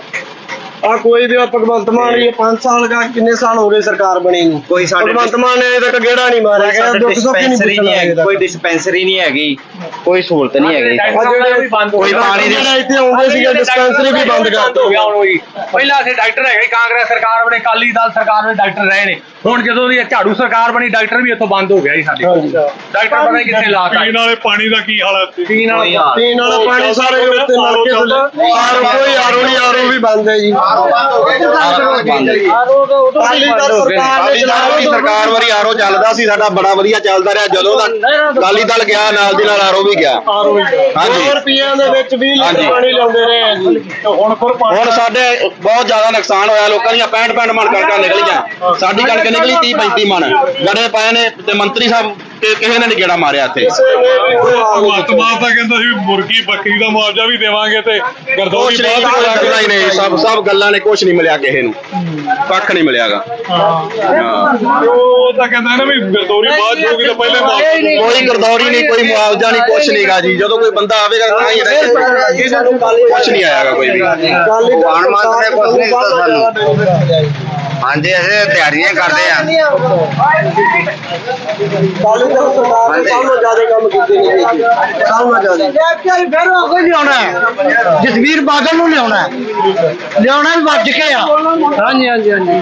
ਆ ਕੋਈ ਵੀ ਆ ਭਗਵੰਤ ਮਾਨ ਇਹ 5 ਸਾਲ ਦਾ ਕਿੰਨੇ ਸਾਲ ਹੋ ਗਏ ਸਰਕਾਰ ਬਣੀ ਨੂੰ? ਕੋਈ ਸਾਡੇ ਭਗਵੰਤ ਮਾਨ ਨੇ ਅਜੇ ਤੱਕ ਗੇੜਾ ਨਹੀਂ ਮਾਰਿਆ ਗਿਆ ਦੁੱਖ ਸੁੱਖ ਨਹੀਂ ਡਿਸਪੈਂਸਰੀ ਪੁੱਛਣਾ ਨਹੀਂ ਹੈਗੀ ਹੈਗਾ ਕੋਈ ਡਿਸਪੈਂਸਰੀ ਨਹੀਂ ਹੈਗੀ ਕੋਈ ਸਹੂਲਤ ਨਹੀਂ ਹੈਗੀ। ਆ ਜਿਹੜੇ ਕੋਈ ਪਾਣੀ ਦੀ ਇੱਥੇ ਆਉਂਦੇ ਸੀਗੇ ਡਿਸਪੈਂਸਰੀ ਵੀ ਬੰਦ ਕਰਤੀ ਪਹਿਲਾਂ ਅਸੀਂ ਡਾਕਟਰ ਹੈਗੇ ਕਾਂਗਰਸ ਸਰਕਾਰ ਬਣੇ ਅਕਾਲੀ ਦਲ ਸਰਕਾਰ ਬਣੇ ਡਾਕਟਰ ਰਹੇ ਨੇ। ਹੁਣ ਜਦੋਂ ਦੀ ਝਾੜੂ ਸਰਕਾਰ ਬਣੀ ਡਾਕਟਰ ਵੀ ਇੱਥੋਂ ਬੰਦ ਹੋ ਗਿਆ ਜੀ ਸਾਡੇ ਡਾਕਟਰ ਪਤਾ ਨਹੀਂ ਕਿੱਥੇ ਲਾਤਾ। ਪੀਣ ਵਾਲੇ ਪਾਣੀ ਦਾ ਕੀ ਹਾਲ ਹੈ? ਪੀਣ ਵਾਲਾ ਪੀਣ ਵਾਲਾ ਪਾਣੀ ਸਾਰੇ ਉੱਤੇ ਨਲਕੇ ਥੱਲੇ। ਆਰੋ ਕੋਈ ਆਰੋ ਨਹੀਂ ਆਰੋ ਵੀ ਬੰਦ ਹੈ ਜੀ। ਅਕਾਲੀ ਦਲ ਸਰਕਾਰ ਨੇ ਚਲਾਇਆ ਸਰਕਾਰ ਵਾਰੀ ਆਰੋ ਚੱਲਦਾ ਸੀ ਸਾਡਾ ਬੜਾ ਵਧੀਆ ਚੱਲਦਾ ਰਿਹਾ। ਜਦੋਂ ਦਾ ਅਕਾਲੀ ਦਲ ਗਿਆ ਨਾਲ ਦੀ ਨਾਲ ਆਰੋ ਵੀ ਗਿਆ। ਹਾਂਜੀ। 2 ਰੁਪਈਆਂ ਦੇ ਵਿੱਚ 20 ਲੀਟਰ ਹਾਂਜੀ। ਪਾਣੀ ਲਾਉਂਦੇ ਰਹੇ ਆ ਜੀ। ਹੁਣ ਫਿਰ ਪਾਣੀ ਹੁਣ ਸਾਡੇ ਬਹੁਤ ਜ਼ਿਆਦਾ ਨੁਕਸਾਨ ਹੋਇਆ ਲੋਕਾਂ ਦੀਆਂ 65 65 ਮਣ ਕਣਕਾਂ ਨਿਕਲੀਆਂ। ਸਾਡੀ ਕਣਕ ਨਿਕਲੀ 30 35 ਮਣ। ਗੜੇ ਪਏ ਨੇ ਤੇ ਮੰਤਰੀ ਸਾਹਿਬ ਕਿ ਕਿਸੇ ਨੇ ਨੀ ਗੇੜਾ ਮਾਰਿਆ ਇੱਥੇ। ਭਗਵੰਤ ਮਾਨ ਤਾਂ ਕਹਿੰਦਾ ਸੀ ਵੀ ਮੁਰਗੀ ਬੱਕਰੀ ਦਾ ਮੁਆਵਜ਼ਾ ਵੀ ਦੇਵਾਂਗੇ ਤੇ ਗਰਦੌਰੀ ਕੁਛ ਬਾਅਦ ਨਹੀਂ। ਨਹੀਂ ਨਹੀਂ ਸਭ ਸਭ ਗੱਲਾਂ ਨੇ ਕੁਛ ਨਹੀਂ ਮਿਲਿਆ ਕਿਸੇ ਨੂੰ। ਕੱਖ ਨਹੀਂ ਮਿਲਿਆਗਾ। ਹਾਂ। ਤੇ ਉਹ ਤਾਂ ਕਹਿੰਦਾ ਨਾ ਵੀ ਗਰਦੌਰੀ ਬਾਅਦ ਚ ਹੋਊਗੀ ਤਾਂ ਪਹਿਲੇ ਮੁਆਵਜ਼ਾ ਦੇਵਾਂਗੇ। ਕੋਈ ਗਰਦੌਰੀ ਨਹੀਂ ਕੋਈ ਮੁਆਵਜ਼ਾ ਨਹੀਂ ਕੁਛ ਨਹੀਂਗਾ ਜੀ। ਜਦੋਂ ਕੋਈ ਬੰਦਾ ਆਵੇਗਾ ਤਾਂ ਹੀ ਰਹਿ ਕੁਛ ਨਹੀਂ ਆਇਆਗਾ ਕੋਈ ਵੀ। ਭਗਵਾਨ ਮਾਨ ਨੇ ਕੁਛ ਨਹੀਂ ਦਿੱਤਾ ਸਾਨੂੰ। ਹਾਂਜੀ ਅਸੀਂ ਤਿਆਰੀਆਂ ਕਰਦੇ ਆ। ਫਿਰ ਉਹ ਕੋਈ ਨਹੀਂ ਆਉਣਾ ਜਸਵੀਰ ਬਾਦਲ ਨੂੰ ਲਿਆਉਣਾ ਲਿਆਉਣਾ ਵੀ ਵੱਜ ਕੇ ਆ। ਹਾਂਜੀ ਹਾਂਜੀ ਹਾਂਜੀ।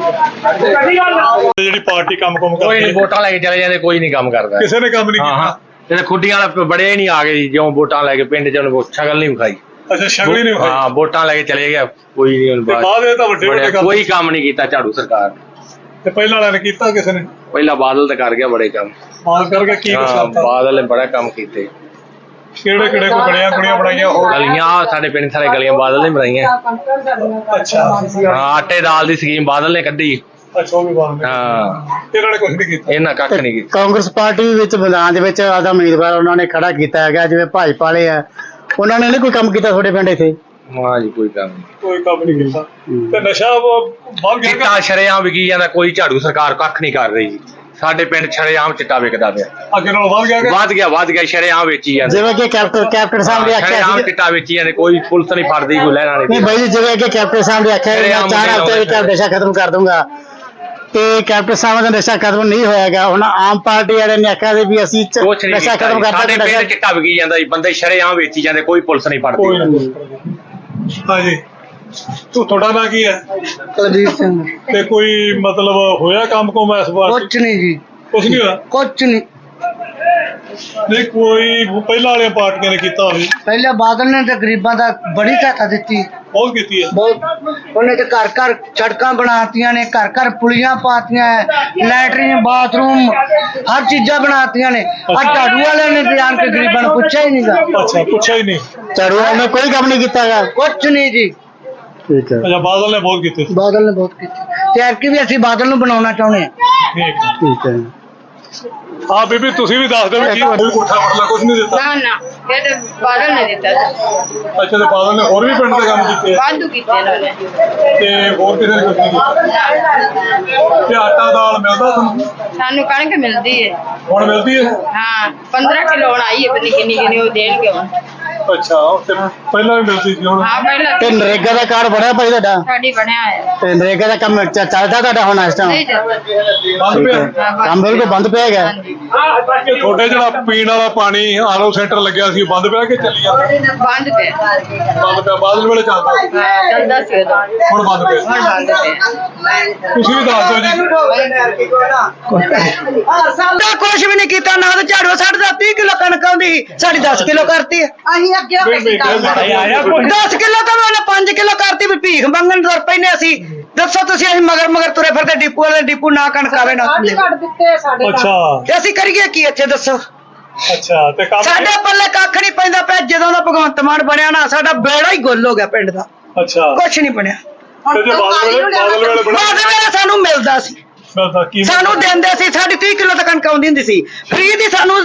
ਜਿਹੜੀ ਪਾਰਟੀ ਕੰਮ ਕੰਮ ਕੋਈ ਕਰਦੀ ਹੈ ਵੋਟਾਂ ਲੈ ਕੇ ਚਲੇ ਜਾਂਦੇ ਕੋਈ ਨਹੀਂ ਕੰਮ ਕਰਦਾ। ਕਿਸੇ ਨੇ ਕੰਮ ਨਹੀਂ ਹਾਂ ਹਾਂ। ਕੀਤਾ ਇਹ ਖੁੱਡੀਆਂ ਵਾਲਾ ਬੜੇ ਨਹੀਂ ਆ ਗਏ ਜੀ ਜਿਉਂ ਵੋਟਾਂ ਲੈ ਕੇ ਪਿੰਡ ਚ ਉਹਨੂੰ ਸ਼ਕਲ ਨਹੀਂ ਵਿਖਾਈ। ਅੱਛਾ ਸ਼ਕਲ ਹੀ ਨਹੀਂ ਹੋਈ ਹਾਂ ਵੋਟਾਂ ਲੈ ਕੇ ਚਲੇ ਗਿਆ ਕੋਈ ਨਹੀਂ ਹੁਣ ਤੇ ਬਾਅਦ ਇਹ ਤਾਂ ਵੱਡੇ ਵੱਡੇ ਬੜਿਆ- ਕੰਮ। ਕੋਈ ਕੰਮ ਨਹੀਂ ਕੀਤਾ ਝਾੜੂ ਸਰਕਾਰ ਨੇ। ਤੇ ਪਹਿਲਾਂ ਵਾਲਿਆਂ ਨੇ ਕੀਤਾ ਕਿਸੇ ਨੇ? ਪਹਿਲਾਂ ਬਾਦਲ ਤੇ ਕਰ ਗਿਆ ਬੜੇ ਕੰਮ। ਮਾਲ ਕਰਕੇ ਕੀ ਕੁਛ ਹਾਂ ਕਰਤਾ? ਬਾਦਲ ਨੇ ਬੜਾ ਕੰਮ ਕੀਤੇ। ਕਿਹੜੇ ਕਿਹੜੇ ਕੋਈ ਗਲੀਆਂ ਕੁੜੀਆਂ ਬਣਾਈਆਂ? ਹੋਰ? ਗਲੀਆਂ ਆਹ ਸਾਡੇ ਪਿੰਡ ਸਾਰੇ ਗਲੀਆਂ ਬਾਦਲ ਨੇ ਬਣਾਈਆਂ। ਅੱਛਾ। ਹਾਂ ਆਟੇ ਦਾਲ ਦੀ ਸਕੀਮ ਬਾਦਲ ਨੇ ਕੱਢੀ। ਅੱਛਾ ਉਹ ਵੀ ਬਾਹਰ ਹਾਂ। ਇਹਨਾਂ ਨੇ ਕੁਝ ਨਹੀਂ ਕੀਤਾ? ਇਹਨਾਂ ਕੱਖ ਨਹੀਂ ਕੀਤਾ। ਕਾਂਗਰਸ ਪਾਰਟੀ ਵਿੱਚ ਮੈਦਾਨ ਦੇ ਵਿੱਚ ਆਦਾ ਉਮੀਦਵਾਰ ਉਹਨਾਂ ਨੇ ਖੜਾ ਕੀਤਾ ਹੈਗਾ ਜਿਵੇਂ ਭਾਜਪਾ ਵਾਲੇ ਆ। ਉਹਨਾਂ ਨੇ ਨਹੀਂ ਕੋਈ ਕੰਮ ਕੀਤਾ ਤੁਹਾਡੇ ਪਿੰਡ ਇੱਥੇ? ਹਾਂ ਜੀ ਕੋਈ ਕੰਮ ਨਹੀਂ। ਕੋਈ ਕੰਮ ਨਹੀਂ ਕੀਤਾ। ਤੇ ਨਸ਼ਾ ਵੱਧ ਗਿਆ। ਚਿੱਟਾ ਸ਼ਰੇਆਮ ਵਿਕੀ ਜਾਂਦਾ ਕੋਈ ਝਾੜੂ ਸਰਕਾਰ ਕੱਖ ਨਹੀਂ ਕਰ ਰਹੀ। ਸਾਡੇ ਪਿੰਡ ਸ਼ਰੇਆਮ ਚਿੱਟਾ ਵਿਕਦਾ ਪਿਆ। ਅੱਗੇ ਨਾਲੋਂ ਵੱਧ ਗਿਆ ਕਿ? ਵੱਧ ਗਿਆ ਵੱਧ ਗਿਆ ਸ਼ਰੇਆਮ ਵੇਚੀ ਜਾਂਦੇ। ਜਿਵੇਂ ਕਿ ਕੈਪਟਨ ਕੈਪਟਨ ਸਾਹਿਬ ਨੇ ਆਖਿਆ ਸ਼ਰੇਆਮ ਸੀ ਚਿੱਟਾ ਵੇਚੀ ਜਾਂਦੇ ਕੋਈ ਪੁਲਿਸ ਨਹੀਂ ਫੜਦੀ ਕੋਈ ਲੈਣਾ ਨਹੀਂ ਨਹੀਂ। ਬਾਈ ਜੀ ਜਿਵੇਂ ਕਿ ਕੈਪਟਨ ਸਾਹਿਬ ਨੇ ਆਖਿਆ ਮੈਂ ਚਾਰ ਹਫ਼ਤੇ ਵਿੱਚ ਨਸ਼ਾ ਖਤਮ ਕਰ ਦੂੰਗਾ ਤੇ ਕੈਪਟਨ ਸਾਹਿਬ ਦਾ ਨਸ਼ਾ ਖਤਮ ਨਹੀਂ ਹੋਇਆਗਾ। ਹੁਣ ਆਮ ਪਾਰਟੀ ਵਾਲੇ ਨੇ ਆਖਿਆ ਸੀ ਵੀ ਅਸੀਂ ਚ- ਕੁਛ ਨਹੀਂ ਨਸ਼ਾ ਕੀਤਾ ਖਤਮ ਜੀ। ਕਰਤਾ ਸਾਡੇ ਨਸ਼ਾ ਪਿੰਡ ਚਿੱਟਾ ਵਿਕੀ ਜਾਂਦਾ ਜੀ। ਬੰਦੇ ਸ਼ਰੇਆਮ ਵੇਚੀ ਜਾਂਦੇ ਕੋਈ ਪੁਲਿਸ ਨਹੀਂ ਫੜਦੀ। ਹਾਂਜੀ। ਤੂੰ ਤੁਹਾਡਾ ਨਾਂ ਕੀ ਹੈ? ਕੁਲਦੀਪ ਸਿੰਘ। ਤੇ ਕੋਈ ਮਤਲਬ ਹੋਇਆ ਕੰਮ ਕੋ ਇਸ ਵਾਰ? ਕੁਛ ਨਹੀਂ ਜੀ। ਕੁਝ ਨਹੀਂ ਹੋਇਆ? ਕੁਛ ਨਹੀਂ। ਨਹੀਂ ਕੋਈ ਪਹਿਲਾਂ ਵਾਲੀਆਂ ਪਾਰਟੀਆਂ ਨੇ ਕੀਤਾ ਹੋਵੇ। ਪਹਿਲੇ ਬਾਦਲ ਨੇ ਤੇ ਗਰੀਬਾਂ ਦਾ ਬੜੀ ਸਹਾਇਤਾ ਦਿੱਤੀ। ਬਹੁਤ ਕੀਤੀ ਹੈ। ਬਹੁਤ ਉਹਨੇ ਤੇ ਘਰ ਘਰ ਸੜਕਾਂ ਬਣਾਤੀਆਂ ਨੇ ਘਰ ਘਰ ਪੁਲੀਆਂ ਪਾਤੀਆਂ ਲੈਟਰਿਨ ਬਾਥਰੂਮ ਹਰ ਚੀਜ਼ਾਂ ਬਣਾਤੀਆਂ ਨੇ। ਆ ਝਾੜੂ ਵਾਲਿਆਂ ਨੇ ਤੇ ਆਣ ਕੇ ਗਰੀਬਾਂ ਨੂੰ ਪੁੱਛਿਆ ਹੀ ਨਹੀਂਗਾ। ਅੱਛਾ ਪੁੱਛਿਆ ਹੀ ਨਹੀਂ। ਝਾੜੂ ਵਾਲੇ ਨੇ ਕੋਈ ਕੰਮ ਨਹੀਂ ਕੀਤਾਗਾ ਕੁਛ ਨਹੀਂ ਜੀ। ਠੀਕ ਹੈ। ਅੱਛਾ ਬਾਦਲ ਨੇ ਬਹੁਤ ਕੀਤੇ ਬਾਦਲ ਨੇ ਬਹੁਤ ਕੀਤੀ। ਤੇ ਐਰਕੀ ਵੀ ਅਸੀਂ ਬਾਦਲ ਨੂੰ ਬਣਾਉਣਾ ਚਾਹੁੰਦੇ ਹਾਂ। ਠੀਕ ਠੀਕ ਹੈ ਹਾਂ ਬੀਬੀ ਤੁਸੀਂ ਵੀ ਦੱਸ ਦਿਓ ਵੀ ਕੀ ਕੋਈ ਕੋਠਾ ਪਟਲਾ ਕੁਝ ਨਹੀਂ ਦਿੱਤਾ। ਨਾ ਨਾ ਇਹ ਤੇ ਬਾਦਲ ਨੇ ਦਿੱਤਾ ਅੱਛਾ ਤੇ ਬਾਦਲ ਨੇ ਹੋਰ ਵੀ ਪਿੰਡ ਦੇ ਕੰਮ ਕੀਤੇ? ਆ? ਵਾਧੂ ਕੀਤੇ ਇਹਨਾਂ ਨੇ। ਤੇ ਹੋਰ ਕਿਸੇ ਨੇ ਕੁਝ ਨਹੀਂ ਕੀਤਾ? ਤੇ ਆਟਾ ਦਾਲ ਮਿਲਦਾ ਤੁਹਾਨੂੰ? ਸਾਨੂੰ ਕਣਕ ਮਿਲਦੀ ਹੈ ਹੁਣ ਮਿਲਦੀ ਹੈ ਹਾਂ 15 ਕਿਲੋ ਹੁਣ ਆਈ ਹੈ ਪਤਾ ਨੀ ਕਿੰਨੀ ਕਿੰਨੀ ਉਹ ਦੇਣਗੇ ਹੁਣ। ਅੱਛਾ ਤੇ ਪਹਿਲਾਂ ਵੀ ਮਿਲਦੀ ਸੀ ਹੁਣ। ਹਾਂ ਪਹਿਲਾਂ ਤੇ ਨਰੇਗਾ ਦਾ ਕਾਰਡ ਬਣਿਆ ਭਾਈ ਤੁਹਾਡਾ? ਸਾਡੀ ਬਣਿਆ ਹੈ ਤੇ ਨਰੇਗਾ ਦਾ ਕੰਮ ਚ- ਚੱਲਦਾ ਤੁਹਾਡਾ ਹੁਣ ਇਸ ਨਹੀਂ ਟਾਈਮ ਚੱਲਦਾ ਬੰਦ ਪਿਆ। ਕੰਮ ਬਿਲਕੁਲ ਬੰਦ ਪਿਆ ਹੈਗਾ। ਹਾਂਜੀ। ਕਿ ਤੁਹਾਡੇ ਜਿਹੜਾ ਪੀਣ ਵਾਲਾ ਪਾਣੀ ਆਰਓ ਸੈਂਟਰ ਲੱਗਿਆ ਸੀ ਉਹ ਬੰਦ ਪਿਆ ਕਿ ਚੱਲੀ ਜਾਂਦਾ? ਬੰਦ ਪਿਆ। ਬੰਦ ਪਿਆ ਬਾਦਲ ਵੇਲੇ ਚੱਲਦਾ ਸੀ। ਹਾਂ ਚੱਲਦਾ ਸੀ ਉਦੋਂ। ਹੁਣ ਬੰਦ ਪਿਆ। ਹੁਣ ਬੰਦ ਪਿਆ। ਤੁਸੀਂ ਵੀ ਦੱਸ ਦਿਓ ਜੀ। ਸਾਡਾ ਕੁਛ ਵੀ ਨਹੀਂ ਕੀਤਾ ਨਾ ਤਾਂ ਝਾੜੂ ਸਾਡਾ 30 ਕਿਲੋ ਕਣਕ ਆਉਂਦੀ ਸੀ, ਸਾਡੀ 10 ਕਿਲੋ ਕਰਤੀ ਅਸੀਂ ਅੱਗੇ ਬਈ ਆਇਆ 10 ਕਿਲੋ ਤਾਂ ਉਹਨੇ 5 ਕਿਲੋ ਕਰਤੀ ਵੀ ਭੀਖ ਮੰਗਣ ਤੁਰ ਪੈਨੇ ਅਸੀਂ। ਦੱਸੋ ਤੁਸੀਂ ਅਸੀਂ ਮਗਰ ਮਗਰ ਤੁਰੇ ਫਿਰਦੇ ਡਿਪੂ ਵਾਲੇ ਡਿਪੂ ਨਾ ਕਣਕ ਆਵੇ ਨਾ ਥੱਲੇ। ਅੱਛਾ। ਤੇ ਅਸੀਂ ਕਰੀਏ ਕੀ ਇੱਥੇ ਦੱਸੋ? ਅੱਛਾ ਤੇ ਕੰਮ ਸਾਡੇ ਪੱਲੇ ਕੱਖ ਨਹੀਂ ਪੈਂਦਾ ਪਿਆ ਜਦੋਂ ਦਾ ਭਗਵੰਤ ਮਾਨ ਬਣਿਆ ਨਾ ਸਾਡਾ ਬੇੜਾ ਹੀ ਗੁੱਲ ਹੋ ਗਿਆ ਪਿੰਡ ਦਾ। ਅੱਛਾ। ਕੁਛ ਨਹੀਂ ਬਣਿਆ। ਤੇ ਬਾਦਲ ਵੇਲੇ ਬਾਦਲ ਸਾਨੂੰ ਮਿਲਦਾ ਸੀ। ਸਾਨੂੰ ਦਿੰਦੇ ਸੀ ਸਾਡੀ 30 ਕਿਲੋ ਤੱਕ ਕਣਕ ਆਉਂਦੀ ਹੁੰਦੀ ਸੀ। ਫ੍ਰੀ ਦੀ ਸਾਨੂੰ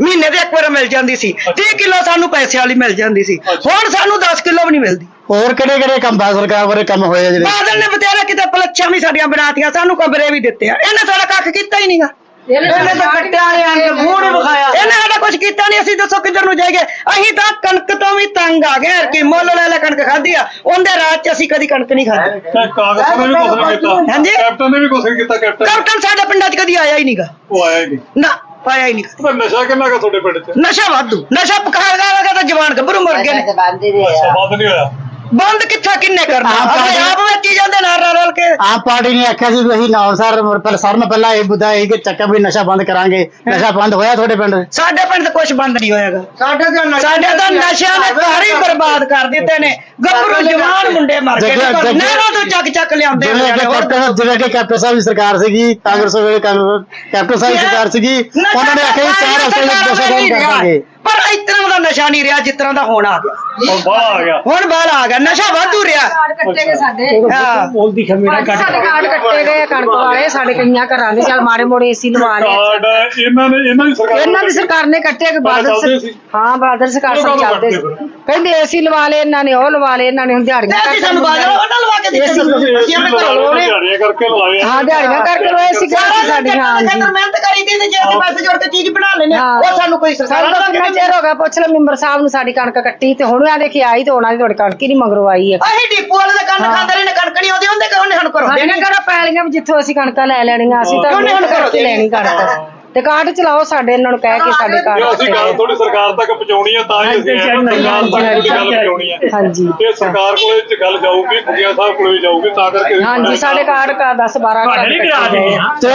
ਮਹੀਨੇ ਦੇ ਇੱਕ ਵਾਰ ਮਿਲ ਜਾਂਦੀ ਸੀ। 30 ਕਿਲੋ ਸਾਨੂੰ ਪੈਸੇ ਵਾਲੀ ਮਿਲ ਜਾਂਦੀ ਸੀ। ਹੁਣ ਸਾਨੂੰ 10 ਕਿਲੋ ਵੀ ਨਹੀਂ ਮਿਲਦੀ। ਹੋਰ ਕਿਹੜੇ ਕਿਹੜੇ ਕੰਮ ਬਾਦ ਸਰਕਾਰ ਬਾਰੇ ਕੰਮ ਹੋਏ ਜਿਹੜੇ? ਬਾਦਲ ਨੇ ਬਤੇਰਾ ਕਿਤੇ ਪਲੱਛਾਂ ਵੀ ਸਾਡੀਆਂ ਬਣਾਤੀਆਂ ਸਾਨੂੰ ਕਮਰੇ ਵੀ ਦਿੱਤੇ ਆ ਇਹਨੇ ਸਾਡਾ ਕੱਖ ਕੀਤਾ ਹੀ ਨਹੀਂਗਾ ਇਹਨੇ ਤਾਂ ਕੱਟਿਆ ਆਂ ਕੇ ਮੂੰਹ ਨਹੀਂ ਵਿਖਾਇਆ। ਇਹਨੇ ਸਾਡਾ ਕੁਝ ਕੀਤਾ ਨਹੀਂ ਅਸੀਂ ਦੱਸੋ ਕਿੱਧਰ ਨੂੰ ਜਾਈਏ? ਅਸੀਂ ਤਾਂ ਕਣਕ ਤੋਂ ਵੀ ਤੰਗ ਆ ਗਏ ਕਿ ਮੁੱਲ ਲੈ ਲੈ ਕਣਕ ਖਾਧੀ ਆ। ਉਹਦੇ ਰਾਤ ਚ ਅਸੀਂ ਕਦੀ ਕਣਕ ਨਹੀਂ ਖਾਧੀ। ਤੇ ਕਾਂਗਰਸ ਨੇ ਵੀ ਕੁਝ ਨਹੀਂ ਕੀਤਾ। ਹਾਂਜੀ। ਕੈਪਟਨ ਨੇ ਵੀ ਕੁਝ ਨਹੀਂ ਕੀਤਾ ਕੈਪਟਨ। ਕੈਪਟਨ ਸਾਡੇ ਪਿੰਡਾਂ ਚ ਕਦੀ ਆਇਆ ਹੀ ਨਹੀਂਗਾ ਉਹ ਆਇਆ ਹੀ ਨਹੀਂ। ਨਾ ਆਇਆ ਹੀ ਨਹੀਂ ਤੇ ਨਸ਼ਾ ਕਿੰਨਾ ਕਾ ਤੁਹਾਡੇ ਪਿੰਡ 'ਚ? ਨਸ਼ਾ ਵਾਧੂ। ਨਸ਼ਾ ਪਕਾ ਲਗਾ ਤਾਂ ਜਵਾਨ ਗੱਭਰੂ ਮਰ ਗਏ ਨੇ। ਅੱਛਾ ਬੰਦ ਨਹੀਂ ਹੋਇਆ। ਬੰਦ ਕਿੱਥਾ ਕਿੰਨੇ ਕਰਨਾ? ਆਪ ਆਪ ਵੇਚੀ ਜਾਂਦੇ ਨਾਲ ਰਲ ਰਲ ਕੇ। ਆਮ ਪਾਰਟੀ ਨੇ ਆਖਿਆ ਸੀ ਵੀ ਅਸੀਂ ਨੌ ਸਰ ਪਰ ਸਰ ਨੂੰ ਪਹਿਲਾਂ ਇਹ ਬੁੱਧਾ ਇਹ ਕਿ ਚੱਕਾ ਵੀ ਨਸ਼ਾ ਬੰਦ ਕਰਾਂਗੇ। ਨਸ਼ਾ ਬੰਦ ਹੋਇਆ ਤੁਹਾਡੇ ਪਿੰਡ? ਸਾਡੇ ਪਿੰਡ ਤਾਂ ਕੁਝ ਬੰਦ ਨਹੀਂ ਹੋਏਗਾ ਸਾਡੇ ਤਾਂ ਸਾਡੇ ਤਾਂ ਨਸ਼ਿਆਂ ਦੇ ਘਰ ਹੀ ਬਰਬਾਦ ਕਰ ਦਿੱਤੇ ਨੇ। ਗੱਭਰੂ ਜਵਾਨ ਮੁੰਡੇ ਮਰ ਗਏ ਨੇ। ਨਹਿਰਾਂ ਤੋਂ ਚੱਕ ਚੱਕ ਲਿਆਉਂਦੇ ਜਿਵੇਂ ਨੇ। ਕਿ ਹੋਰ ਕੈਪਟਨ ਜਿਵੇਂ ਕਿ ਕੈਪਟਨ ਸਾਹਿਬ ਦੀ ਸਰਕਾਰ ਸੀਗੀ ਕਾਂਗਰਸ ਵੇਲੇ ਕੈਪਟਨ ਸਾਹਿਬ ਦੀ ਸਰਕਾਰ ਸੀਗੀ ਉਹਨਾਂ ਨੇ ਆਖਿਆ ਸੀ ਚਾਰ ਹਫ਼ਤੇ ਵਿੱਚ ਨਸ਼ਾ ਬੰਦ ਕਰ ਦਾਂਗੇ ਪਰ ਇਸ ਤਰ੍ਹਾਂ ਦਾ ਨਸ਼ਾ ਨਹੀਂ ਰਿਹਾ ਜਿਸ ਤਰ੍ਹਾਂ ਦਾ ਹੁਣ ਆ ਗਿਆ। ਹੁਣ ਬਾਹਰ ਆ ਗਿਆ। ਹੁਣ ਬਾਹਰ ਆ ਗਿਆ। ਨਸ਼ਾ ਵਾਧੂ ਰਿਹਾ। ਕੱਟੇ ਗਏ ਸਾਡੇ। ਹਾਂ। ਬੋਲਦੀ ਸਾਡੇ ਕਾਰਡ ਕੱਟੇ ਗਏ ਆ ਕਣਕ ਵਾਲੇ ਸਾਡੇ ਕਈਆਂ ਘਰਾਂ ਦੇ। ਚੱਲ ਮਾੜੇ ਮੋੜੇ ਏਸੀ ਲਵਾ ਲਏ। ਕਾਰਡ ਇਹਨਾਂ ਨੇ ਇਹਨਾਂ ਦੀ ਸਰਕਾਰ ਇਹਨਾਂ ਦੀ ਸਰਕਾਰ ਨੇ ਕੱਟੇ ਕਿ ਬਾਦਲ ਚੱਲਦੇ ਸਰ- ਸੀ। ਹਾਂ ਬਾਦਲ ਸਰਕਾਰ ਸਭ ਚੱਲਦੇ ਸੀ। ਕੱਟਦੇ ਕਹਿੰਦੇ ਏਸੀ ਲਵਾ ਲਏ ਇਹਨਾਂ ਨੇ ਉਹ ਲਵਾ ਲਏ ਇਹਨਾਂ ਨੇ ਹੁਣ ਦਿਹਾੜੀਆਂ ਤੇ ਅਸੀਂ ਸਾਨੂੰ ਬਾਜਾ ਉਹਨਾਂ ਲਵਾ ਕੇ ਦਿੱਤੇ ਏਸੀ ਅਸੀਂ ਆਪਣੇ ਘਰੋਂ ਲਾਉਣੇ ਦਿਹਾੜੀਆਂ ਕਰਕੇ ਲਵਾਏ। ਆ। ਹਾਂ ਦਿਹਾੜੀਆਂ ਕਰਕੇ ਲੋਏ ਸੀ ਸਾਰਾ ਸਾਡੀ ਦਿਨ ਹਾਂ ਸਾਡੇ ਜੀ ਮਿਹਨਤ ਕਰੀ ਦੀ ਤੇ ਜੇ ਅਸੀਂ ਪੈਸੇ ਜੋੜ ਕੇ ਚੀਜ਼ ਬਣਾ ਲੈਨੇ ਹਾਂ। ਉਹ ਸਾਨੂੰ ਕੋਈ ਸਰਕਾਰ ਸਾਨੂੰ ਤਾਂ ਕਿੰਨਾ ਚਿਰ ਹੋ ਗਿਆ ਪੁੱਛ ਲੈ ਮੈਂਬਰ ਸਾਹਿਬ ਨੂੰ ਸਾਡੀ ਕਣਕ ਕੱਟੀ ਤੇ ਹੁਣ ਆ ਦੇਖੀ ਆਈ ਤੇ ਉਹਨਾਂ ਦੀ ਤੁਹਾਡੀ ਕਣਕ ਹੀ ਨਹੀਂ ਮੰਗਰੋ ਆਈ ਹੈ ਅਸੀਂ ਡਿਪੂ ਵਾਲੇ ਦਾ ਕੰਨ ਖਾਂਦੇ ਰਹੇ ਨੇ ਕਣਕ ਨਹੀਂ ਆਉਂਦੀ ਹੁੰਦੇ ਕਿ ਉਹਨੇ ਸਾਨੂੰ ਕਰੋ ਸਾਡੇ ਘਰੋਂ ਪੈਲੀਆਂ ਵੀ ਜਿੱਥੋਂ ਅਸੀਂ ਕਣਕਾਂ ਲੈ ਲੈਣੀਆਂ ਅਸੀਂ ਤਾਂ ਉਹਨੇ ਹੁਣ ਘਰੋਂ ਕਰਕੇ ਲੈਣੀ ਕਣਕ। ਤੇ ਕਾਰਡ ਚਲਾਓ ਸਾਡੇ ਇਹਨਾਂ ਨੂੰ ਕਹਿ ਕੇ ਸਾਡੇ ਕਾਰਡ ਅਸੀਂ ਗੱਲ ਥੋੜੀ ਸਰਕਾਰ ਤੱਕ ਪਹੁੰਚਾਉਣੀ ਹੈ ਤਾਂ ਹੀ ਅਸੀਂ। ਸਰਕਾਰ ਤੱਕ ਗੱਲ ਪਹੁੰਚਾਉਣੀ ਹੈ ਹਾਂਜੀ। ਤੇ ਸਰਕਾਰ ਕੋਲੇ ਇਹ 'ਚ ਗੱਲ ਜਾਊਗੀ ਖੁੱਡੀਆਂ ਸਾਹਿਬ ਕੋਲੇ ਵੀ ਜਾਊਗੀ ਤਾਂ ਕਰਕੇ ਹਾਂਜੀ ਸਾਡੇ ਕਾਰਡ ਕਾ 10 12 ਕਾਰਡ ਗਏ ਆ। ਤੇ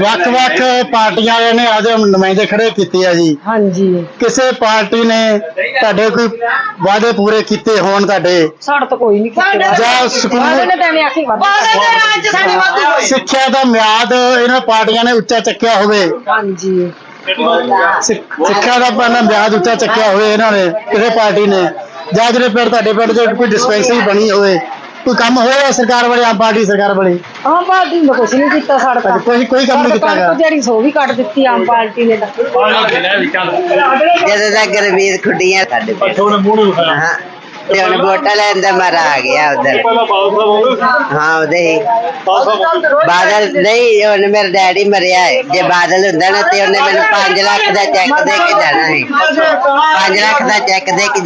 ਵੱਖ-ਵੱਖ ਪਾਰਟੀਆਂ ਵਾਲਿਆਂ ਨੇ ਆਦੇ ਨੁਮਾਇੰਦੇ ਖੜੇ ਕੀਤੇ ਆ ਜੀ। ਹਾਂਜੀ। ਕਿਸੇ ਪਾਰਟੀ ਨੇ ਤੁਹਾਡੇ ਕੋਈ ਵਾਅਦੇ ਪੂਰੇ ਕੀਤੇ ਹੋਣ ਤੁਹਾਡੇ? ਸਾਡੇ ਤਾਂ ਕੋਈ ਨਹੀਂ ਕੀਤਾ। ਜਾਂ ਸਕੂਲ- ਵਾਲੇ ਨੇ ਤਾਂ ਐਵੇਂ ਆਖੀ ਦੇ ਸਾਡੀ ਹੋਈ। ਸਿੱਖਿਆ ਦਾ ਮਿਆਦ ਇਹਨਾਂ ਪਾਰਟੀਆਂ ਨੇ ਉੱਚਾ ਚੱਕਿਆ ਹੋਵੇ। ਹਾਂਜੀ। ਸਿੱਖਿਆ ਦਾ ਪਹਿਲਾਂ ਮਿਆਦ ਉੱਚਾ ਚੱਕਿਆ ਹੋਵੇ ਇਹਨਾਂ ਨੇ ਕਿਸੇ ਪਾਰਟੀ ਨੇ। ਜਾਂ ਜਿਹੜੇ ਪਿੰਡ ਤੁਹਾਡੇ ਪਿੰਡ ਦੇ ਕੋਈ ਡਿਸਪੈਂਸਰੀ ਬਣੀ ਹੋਵੇ ਕੋਈ ਕੰਮ ਹੋਇਆ ਸਰਕਾਰ ਵਾਲੇ ਆਮ ਪਾਰਟੀ ਸਰਕਾਰ ਵਾਲੇ? ਆਮ ਪਾਰਟੀ ਨੇ ਕੁਛ ਨਹੀਂ ਕੀਤਾ ਸਾਡੇ ਤਾਂ। ਕੋਈ ਕੋਈ ਕੰਮ ਨਹੀਂ ਕੀਤਾ ਜਿਹੜੀ ਸੋ ਵੀ ਕੱਟ ਦਿੱਤੀ ਆਮ ਪਾਰਟੀ ਨੇ ਤਾਂ। ਜਦੋਂ ਦਾ ਗਰਮੀਤ ਖੁੱਡੀਆਂ ਸਾਡੇ ਹਾਂ। ਤੇ ਹੁਣ ਵੋਟਾਂ ਲੈਣ ਦਾ ਮਾਰਾ ਆ ਗਿਆ ਉਧਰ। ਪਹਿਲਾਂ ਬਾਦਲ ਸਾਹਿਬ ਆਉਂਦੇ ਸੀ। ਹਾਂ ਉਹਦੇ ਹੀ। ਬਾਦਲ ਸਾਹਿਬ ਆਉਂਦੇ ਸੀ। ਬਾਦਲ ਨਹੀਂ ਹੁਣ ਮੇਰਾ ਡੈਡੀ ਮਰਿਆ ਹੈ। ਜੇ ਬਾਦਲ ਹੁੰਦਾ ਨਾ ਤੇ ਉਹਨੇ ਮੈਨੂੰ 5 ਲੱਖ ਦਾ ਚੈੱਕ ਦੇ ਕੇ ਜਾਣਾ ਸੀ। 5 ਲੱਖ ਦਾ ਚੈੱਕ ਦੇ ਕੇ